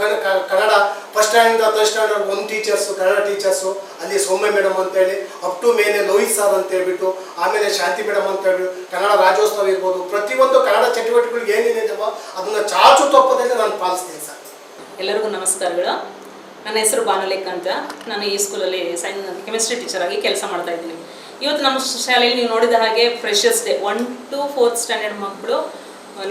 ಕನ್ನಡ ಫಸ್ಟ್ ಸ್ಟ್ಯಾಂಡಿಂದ ಥರ್ಡ್ ಸ್ಟ್ಯಾಂಡರ್ಡ್ ಒಂದು ಟೀಚರ್ಸು ಕನ್ನಡ ಟೀಚರ್ಸು ಅಲ್ಲಿ ಸೌಮ್ಯ ಮೇಡಮ್ ಅಂತೇಳಿ ಅಪ್ ಟು ಮೇಲೆ ಲೋಹಿತ್ ಸರ್ ಅಂತ ಹೇಳ್ಬಿಟ್ಟು, ಆಮೇಲೆ ಶಾಂತಿ ಮೇಡಮ್ ಅಂತ ಹೇಳಿ ಕನ್ನಡ ರಾಜ್ಯೋತ್ಸವ ಇರ್ಬೋದು. ಪ್ರತಿಯೊಂದು ಕನ್ನಡ ಚಟುವಟಿಕೆಗಳು ಏನೇನಿದೆಯೋ ಅದನ್ನು ಚಾಚು ತಪ್ಪದಲ್ಲಿ ನಾನು ಪಾಲಿಸ್ತೀನಿ ಸರ್. ಎಲ್ಲರಿಗೂ ನಮಸ್ಕಾರಗಳು. ನನ್ನ ಹೆಸರು ಭಾನುಲೇಖ ಅಂತ ನಾನು ಈ ಸ್ಕೂಲಲ್ಲಿ ಸೈನ್ ಕೆಮಿಸ್ಟ್ರಿ ಟೀಚರ್ ಆಗಿ ಕೆಲಸ ಮಾಡ್ತಾ ಇದ್ದೀನಿ. ಇವತ್ತು ನಮ್ಮ ಶಾಲೆಯಲ್ಲಿ ನೀವು ನೋಡಿದ ಹಾಗೆ freshers day one to fourth standard ಮಕ್ಕಳು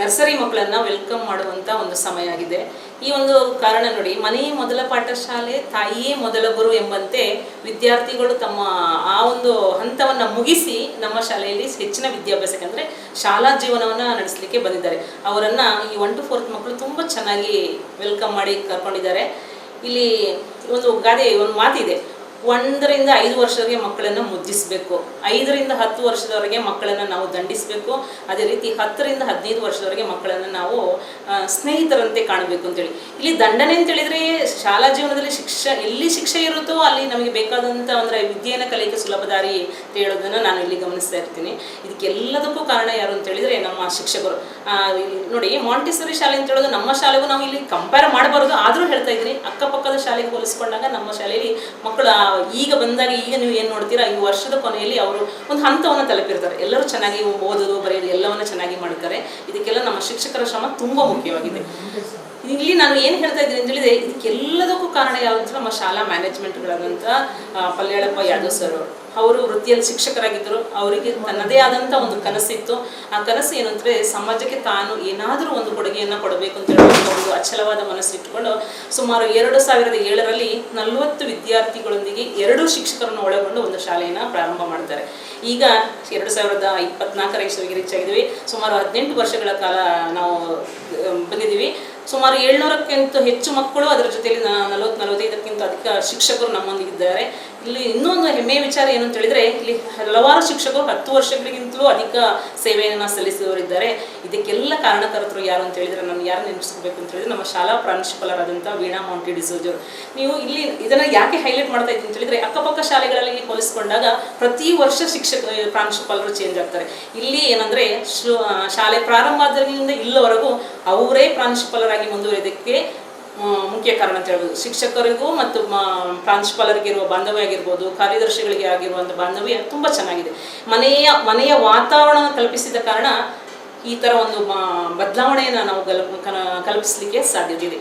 ನರ್ಸರಿ ಮಕ್ಕಳನ್ನು ವೆಲ್ಕಮ್ ಮಾಡುವಂಥ ಒಂದು ಸಮಯ ಆಗಿದೆ. ಈ ಒಂದು ಕಾರಣ ನೋಡಿ ಮನೆಯೇ ಮೊದಲ ಪಾಠಶಾಲೆ, ತಾಯಿಯೇ ಮೊದಲ ಗುರು ಎಂಬಂತೆ ವಿದ್ಯಾರ್ಥಿಗಳು ತಮ್ಮ ಆ ಒಂದು ಹಂತವನ್ನು ಮುಗಿಸಿ ನಮ್ಮ ಶಾಲೆಯಲ್ಲಿ ಹೆಚ್ಚಿನ ವಿದ್ಯಾಭ್ಯಾಸಕ್ಕೆ ಅಂದರೆ ಶಾಲಾ ಜೀವನವನ್ನು ನಡೆಸಲಿಕ್ಕೆ ಬಂದಿದ್ದಾರೆ. ಅವರನ್ನು ಈ ಒನ್ ಟು ಫೋರ್ತ್ ಮಕ್ಕಳು ತುಂಬ ಚೆನ್ನಾಗಿ ವೆಲ್ಕಮ್ ಮಾಡಿ ಕರ್ಕೊಂಡಿದ್ದಾರೆ. ಇಲ್ಲಿ ಒಂದು ಗಾದೆ ಒಂದು ಮಾತಿದೆ. ಒಂದರಿಂದ ಐದು ವರ್ಷದವರೆಗೆ ಮಕ್ಕಳನ್ನು ಮುದ್ದಿಸಬೇಕು. ಐದರಿಂದ ಹತ್ತು ವರ್ಷದವರೆಗೆ ಮಕ್ಕಳನ್ನು ನಾವು ದಂಡಿಸಬೇಕು. ಅದೇ ರೀತಿ ಹತ್ತರಿಂದ ಹದಿನೈದು ವರ್ಷದವರೆಗೆ ಮಕ್ಕಳನ್ನು ನಾವು ಸ್ನೇಹಿತರಂತೆ ಕಾಣಬೇಕು ಅಂತೇಳಿ. ಇಲ್ಲಿ ದಂಡನೆ ಅಂತೇಳಿದರೆ ಶಾಲಾ ಜೀವನದಲ್ಲಿ ಶಿಕ್ಷೆ, ಎಲ್ಲಿ ಶಿಕ್ಷೆ ಇರುತ್ತೋ ಅಲ್ಲಿ ನಮಗೆ ಬೇಕಾದಂಥ ಅಂದರೆ ವಿದ್ಯೆಯನ್ನು ಕಲಿಯಕ್ಕೆ ಸುಲಭ ದಾರಿ ಅಂತ ಹೇಳೋದನ್ನು ನಾನು ಇಲ್ಲಿ ಗಮನಿಸ್ತಾ ಇರ್ತೀನಿ. ಇದಕ್ಕೆಲ್ಲದಕ್ಕೂ ಕಾರಣ ಯಾರು ಅಂತ ಹೇಳಿದ್ರೆ ನಮ್ಮ ಶಿಕ್ಷಕರು. ನೋಡಿ ಮಾಂಟಿಸರಿ ಶಾಲೆ ಅಂತ ಹೇಳೋದು ನಮ್ಮ ಶಾಲೆಗೂ ನಾವು ಇಲ್ಲಿ ಕಂಪೇರ್ ಮಾಡಬಾರ್ದು. ಆದರೂ ಹೇಳ್ತಾ ಇದ್ದೀನಿ. ಅಕ್ಕಪಕ್ಕದ ಶಾಲೆಗೆ ಹೋಲಿಸ್ಕೊಂಡಾಗ ನಮ್ಮ ಶಾಲೆಯಲ್ಲಿ ಮಕ್ಕಳು ಈಗ ಬಂದಾಗ ಈಗ ನೀವು ಏನು ನೋಡ್ತೀರಾ? ಈ ವರ್ಷದ ಕೊನೆಯಲ್ಲಿ ಅವರು ಒಂದು ಹಂತವನ್ನು ತಲುಪಿರ್ತಾರೆ. ಎಲ್ಲರೂ ಚೆನ್ನಾಗಿ ಓದೋದು, ಬರೆಯೋದು ಎಲ್ಲವನ್ನ ಚೆನ್ನಾಗಿ ಮಾಡ್ತಾರೆ. ಇದಕ್ಕೆಲ್ಲ ನಮ್ಮ ಶಿಕ್ಷಕರ ಶ್ರಮ ತುಂಬ ಮುಖ್ಯವಾಗಿದೆ. ಇಲ್ಲಿ ನಾನು ಏನು ಹೇಳ್ತಾ ಇದ್ದೀನಿ ಅಂತ ಹೇಳಿದ್ರೆ, ಇದಕ್ಕೆಲ್ಲದಕ್ಕೂ ಕಾರಣ ಯಾವುದು ನಮ್ಮ ಶಾಲಾ ಮ್ಯಾನೇಜ್ಮೆಂಟ್ಗಳಾದಂಥ ಪಲ್ಯಾಳಪ್ಪ ಯಾದವ್ ಸರ್ ಅವರು. ಅವರು ವೃತ್ತಿಯಲ್ಲಿ ಶಿಕ್ಷಕರಾಗಿದ್ದರು. ಅವರಿಗೆ ತನ್ನದೇ ಆದಂಥ ಒಂದು ಕನಸಿತ್ತು. ಆ ಕನಸು ಏನಂದ್ರೆ ಸಮಾಜಕ್ಕೆ ತಾನು ಏನಾದರೂ ಒಂದು ಕೊಡುಗೆಯನ್ನು ಕೊಡಬೇಕು ಅಂತ ಹೇಳಿ ಒಂದು ಅಚಲವಾದ ಮನಸ್ಸಿಟ್ಟುಕೊಂಡು ಸುಮಾರು ಎರಡು ಸಾವಿರದ ಏಳರಲ್ಲಿ ನಲವತ್ತು ವಿದ್ಯಾರ್ಥಿಗಳೊಂದಿಗೆ ಎರಡು ಶಿಕ್ಷಕರನ್ನು ಒಳಗೊಂಡು ಒಂದು ಶಾಲೆಯನ್ನು ಪ್ರಾರಂಭ ಮಾಡ್ತಾರೆ. ಈಗ ಎರಡು ಸಾವಿರದ ಇಪ್ಪತ್ನಾಲ್ಕರ ಇಸ್ವಿಗೆ ರೀಚ್ ಆಗಿದ್ದೀವಿ ಸುಮಾರು ಹದಿನೆಂಟು ವರ್ಷಗಳ ಕಾಲ ನಾವು ಬಂದಿದ್ದೀವಿ. ಸುಮಾರು ಏಳ್ನೂರಕ್ಕಿಂತ ಹೆಚ್ಚು ಮಕ್ಕಳು ಅದರ ಜೊತೆಯಲ್ಲಿ ನಲವತ್ತು ನಲವತ್ತೈದಕ್ಕಿಂತ ಅಧಿಕ ಶಿಕ್ಷಕರು ನಮ್ಮೊಂದಿಗಿದ್ದಾರೆ. ಇಲ್ಲಿ ಇನ್ನೊಂದು ಹೆಮ್ಮೆಯ ವಿಚಾರ ಏನು ಅಂತ ಹೇಳಿದ್ರೆ, ಇಲ್ಲಿ ಹಲವಾರು ಶಿಕ್ಷಕರು ಹತ್ತು ವರ್ಷಗಳಿಗಿಂತಲೂ ಅಧಿಕ ಸೇವೆಯನ್ನು ಸಲ್ಲಿಸಿದವರಿದ್ದಾರೆ. ಇದಕ್ಕೆಲ್ಲ ಕಾರಣಕರ್ತರು ಯಾರು ಅಂತ ಹೇಳಿದ್ರೆ ನಾನು ಯಾರು ನೆನಪಿಸ್ಕೋಬೇಕು ಅಂತ ಹೇಳಿದ್ರೆ ನಮ್ಮ ಶಾಲಾ ಪ್ರಾಂಶುಪಾಲರಾದಂಥ ವೀಣಾ ಮೌಂಟಿ ಡಿಸೋಜರು ನೀವು ಇಲ್ಲಿ ಇದನ್ನು ಯಾಕೆ ಹೈಲೈಟ್ ಮಾಡ್ತಾ ಇದ್ದೀನಿ ಅಂತ ಹೇಳಿದ್ರೆ, ಅಕ್ಕಪಕ್ಕ ಶಾಲೆಗಳಲ್ಲಿ ಹೋಲಿಸಿಕೊಂಡಾಗ ಪ್ರತಿ ವರ್ಷ ಶಿಕ್ಷಕ, ಪ್ರಾಂಶುಪಾಲರು ಚೇಂಜ್ ಆಗ್ತಾರೆ. ಇಲ್ಲಿ ಏನಂದ್ರೆ ಶಾಲೆ ಪ್ರಾರಂಭ ಆದಾಗಿನಿಂದ ಇಲ್ಲವರೆಗೂ ಅವರೇ ಪ್ರಾಂಶುಪಾಲರಾಗಿ ಮುಂದುವರಿಯೋದಕ್ಕೆ ಮುಖ್ಯ ಕಾರಣ ಅಂತ ಹೇಳ್ಬೋದು. ಶಿಕ್ಷಕರಿಗೂ ಮತ್ತು ಪ್ರಾಂಶುಪಾಲರಿಗೆ ಇರುವ ಬಾಂಧವ್ಯ ಆಗಿರ್ಬೋದು, ಕಾರ್ಯದರ್ಶಿಗಳಿಗೆ ಆಗಿರುವಂಥ ಬಾಂಧವ್ಯ ತುಂಬ ಚೆನ್ನಾಗಿದೆ. ಮನೆಯ ಮನೆಯ ವಾತಾವರಣ ಕಲ್ಪಿಸಿದ ಕಾರಣ ಈ ಥರ ಒಂದು ಬದಲಾವಣೆಯನ್ನು ನಾವು ಕಲ್ಪಿಸಲಿಕ್ಕೆ ಸಾಧ್ಯತೆ ಇದೆ.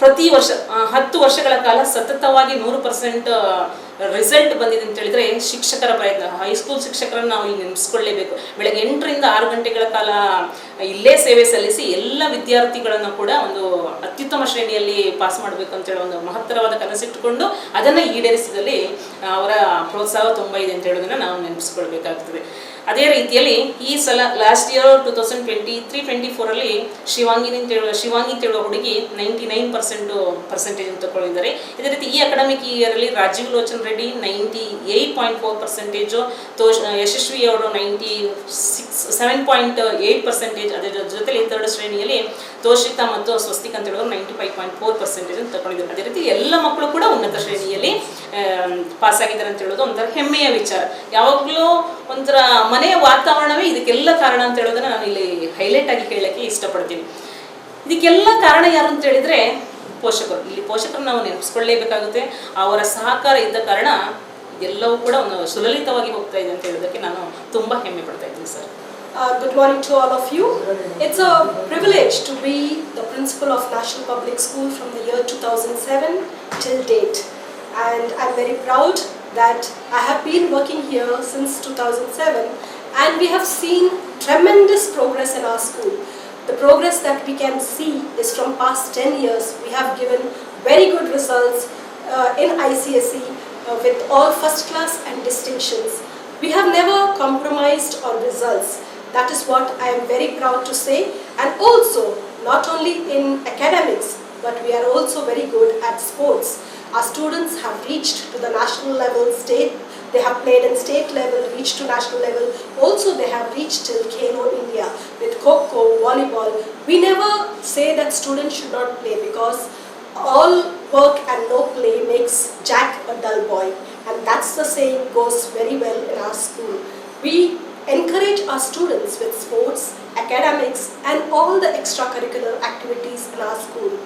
ಪ್ರತಿ ವರ್ಷ ಹತ್ತು ವರ್ಷಗಳ ಕಾಲ ಸತತವಾಗಿ ನೂರು ಪರ್ಸೆಂಟ್ ರಿಸಲ್ಟ್ ಬಂದಿದೆ ಅಂತ ಹೇಳಿದ್ರೆ ಶಿಕ್ಷಕರ ಪ್ರಯತ್ನ? ಹೈಸ್ಕೂಲ್ ಶಿಕ್ಷಕರನ್ನು ನಾವು ಇಲ್ಲಿ ನೆನೆಸ್ಕೊಳ್ಳೇಬೇಕು. ಬೆಳಗ್ಗೆ ಎಂಟರಿಂದ ಆರು ಗಂಟೆಗಳ ಕಾಲ ಇಲ್ಲೇ ಸೇವೆ ಸಲ್ಲಿಸಿ ಎಲ್ಲ ವಿದ್ಯಾರ್ಥಿಗಳನ್ನು ಕೂಡ ಒಂದು ಅತ್ಯುತ್ತಮ ಶ್ರೇಣಿಯಲ್ಲಿ ಪಾಸ್ ಮಾಡಬೇಕು ಅಂತ ಹೇಳೋ ಒಂದು ಮಹತ್ತರವಾದ ಕನಸಿಟ್ಟುಕೊಂಡು ಅದನ್ನು ಈಡೇರಿಸಿದಲ್ಲಿ ಅವರ ಪ್ರೋತ್ಸಾಹ ತುಂಬ ಇದೆ ಅಂತ ಹೇಳೋದನ್ನು ನಾವು ನೆನಪಿಸ್ಕೊಳ್ಬೇಕಾಗ್ತದೆ ಅದೇ ರೀತಿಯಲ್ಲಿ ಈ ಸಲ last year two thousand twenty three twenty ಫೋರಲ್ಲಿ Shivangini ಅಂತ ಹೇಳುವ ಶಿವಾಂಗಿ ಅಂತ ಹೇಳುವ ಹುಡುಗಿ ನೈಂಟಿ ನೈನ್ ಪರ್ಸೆಂಟು ಪರ್ಸೆಂಟೇಜ್ ತಗೊಂಡಿದ್ದಾರೆ ಇದೇ ರೀತಿ ಈ academic ಇಯರಲ್ಲಿ Rajeev Lochan Reddy ninety eight point four percentage ತೋಷ್ Yashaswi ಅವರು ninety six seven point eight percentage ಅದರ ಜೊತೆಲಿ ಥರ್ಡ್ ಶ್ರೇಣಿಯಲ್ಲಿ ತೋಷಿತ ಮತ್ತು ಸ್ವಸ್ತಿಕ್ ಅಂತ ಹೇಳೋರು ninety five point four percentage ಅಂತ ತಗೊಂಡಿದ್ದಾರೆ. ಅದೇ ರೀತಿ ಎಲ್ಲ ಮಕ್ಕಳು ಕೂಡ ಉನ್ನತ ಶ್ರೇಣಿಯಲ್ಲಿ ಪಾಸ್ ಆಗಿದ್ದಾರೆ ಅಂತ ಹೇಳೋದು ಒಂಥರ ಹೆಮ್ಮೆಯ ವಿಚಾರ. ಯಾವಾಗಲೂ ಒಂಥರ ಮನೆಯ ವಾತಾವರಣವೇ ಇದಕ್ಕೆಲ್ಲ ಕಾರಣ ಅಂತ ಹೇಳೋದನ್ನ ನಾನು ಇಲ್ಲಿ ಹೈಲೈಟ್ ಆಗಿ ಹೇಳಕ್ಕೆ ಇಷ್ಟಪಡ್ತೀನಿ. ಇದಕ್ಕೆಲ್ಲ ಕಾರಣ ಯಾರು ಅಂತ ಹೇಳಿದ್ರೆ ಪೋಷಕರು ಇಲ್ಲಿ ಪೋಷಕರು ನಾವು ನೆನಪಿಸ್ಕೊಳ್ಳೇಬೇಕಾಗುತ್ತೆ. ಅವರ ಸಹಕಾರ ಇದ್ದ ಕಾರಣ ಎಲ್ಲವೂ ಕೂಡ ಒಂದು ಸುಲಲಿತವಾಗಿ ಹೋಗ್ತಾ ಇದೆ ಅಂತ ಹೇಳೋದಕ್ಕೆ ನಾನು ತುಂಬ ಹೆಮ್ಮೆ ಪಡ್ತಾ ಇದ್ದೀನಿ, sir. Good morning to all of you it's a privilege to be the principal of national public school from the year two thousand seven till date and I am very proud that I have been working here since two thousand seven and we have seen tremendous progress in our school The progress that we can see is from past 10 years. We have given very good results uh, in ICSE uh, with all first class and distinctions. We have never compromised on results. That is what I am very proud to say. And also, not only in academics, but we are also very good at sports. Our students have reached to the national level, state, they have played in state level, reached to national level. Also, they have reached till Kano India with Coco, volleyball. We never say that students should not play because all work and no play makes Jack a dull boy. And that's the saying goes very well in our school. We encourage our students with sports, academics, and all the extracurricular activities in our school.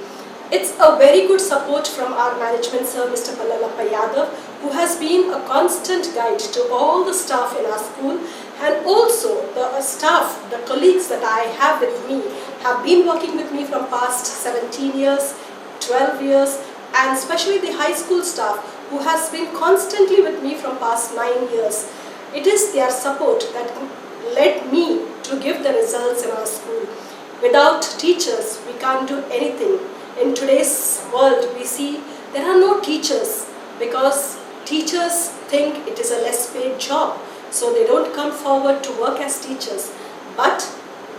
It's a very good support from our management sir, Mr. Pallalappa Yadav, who has been a constant guide to all the staff in our school and also the uh, staff, the colleagues that I have with me have been working with me from past 17 years, 12 years and especially the high school staff who has been constantly with me from past 9 years. It is their support that led me to give the results in our school. Without teachers, we can't do anything. In today's world, we see there are no teachers because teachers think it is a less paid job. So they don't come forward to work as teachers. But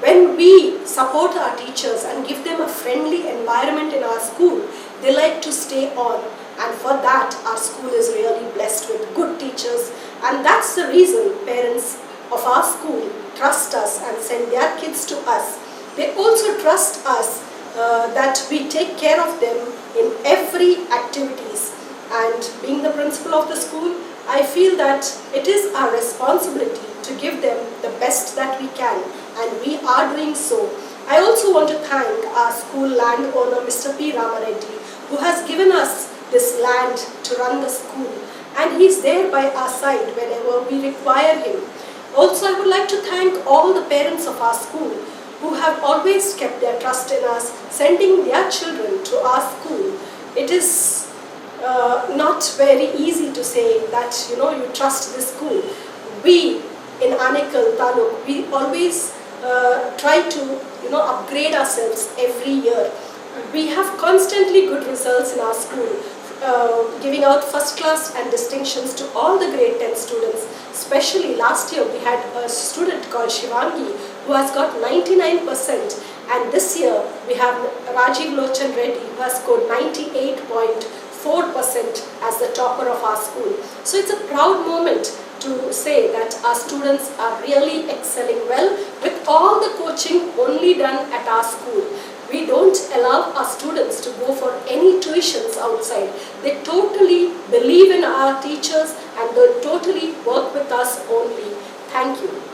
when we support our teachers and give them a friendly environment in our school, they like to stay on. And for that, our school is really blessed with good teachers. And that's the reason parents of our school trust us and send their kids to us. They also trust us uh, that we take care of them in every activities. And being the principal of the school, I feel that it is our responsibility to give them the best that we can, and we are doing so. I also want to thank our school landowner, Mr. P. Ramareddy, who has given us this land to run the school, and he's there by our side whenever we require him. Also, I would like to thank all the parents of our school who have always kept their trust in us, sending their children to our school. It is uh, not very easy to say that you know you trust this school. We in Anekal Taluk, we always uh, try to you know upgrade ourselves every year. We have constantly good results in our school, uh, giving out first class and distinctions to all the grade 10 students. Especially last year we had a student called Shivangi who has got 99% and this year we have Rajiv Lochan Reddy who has scored 98.4% as the topper of our school. So it's a proud moment to say that our students are really excelling well with all the coaching only done at our school. We don't allow our students to go for any tuitions outside. They totally believe in our teachers and they totally work with us only. Thank you.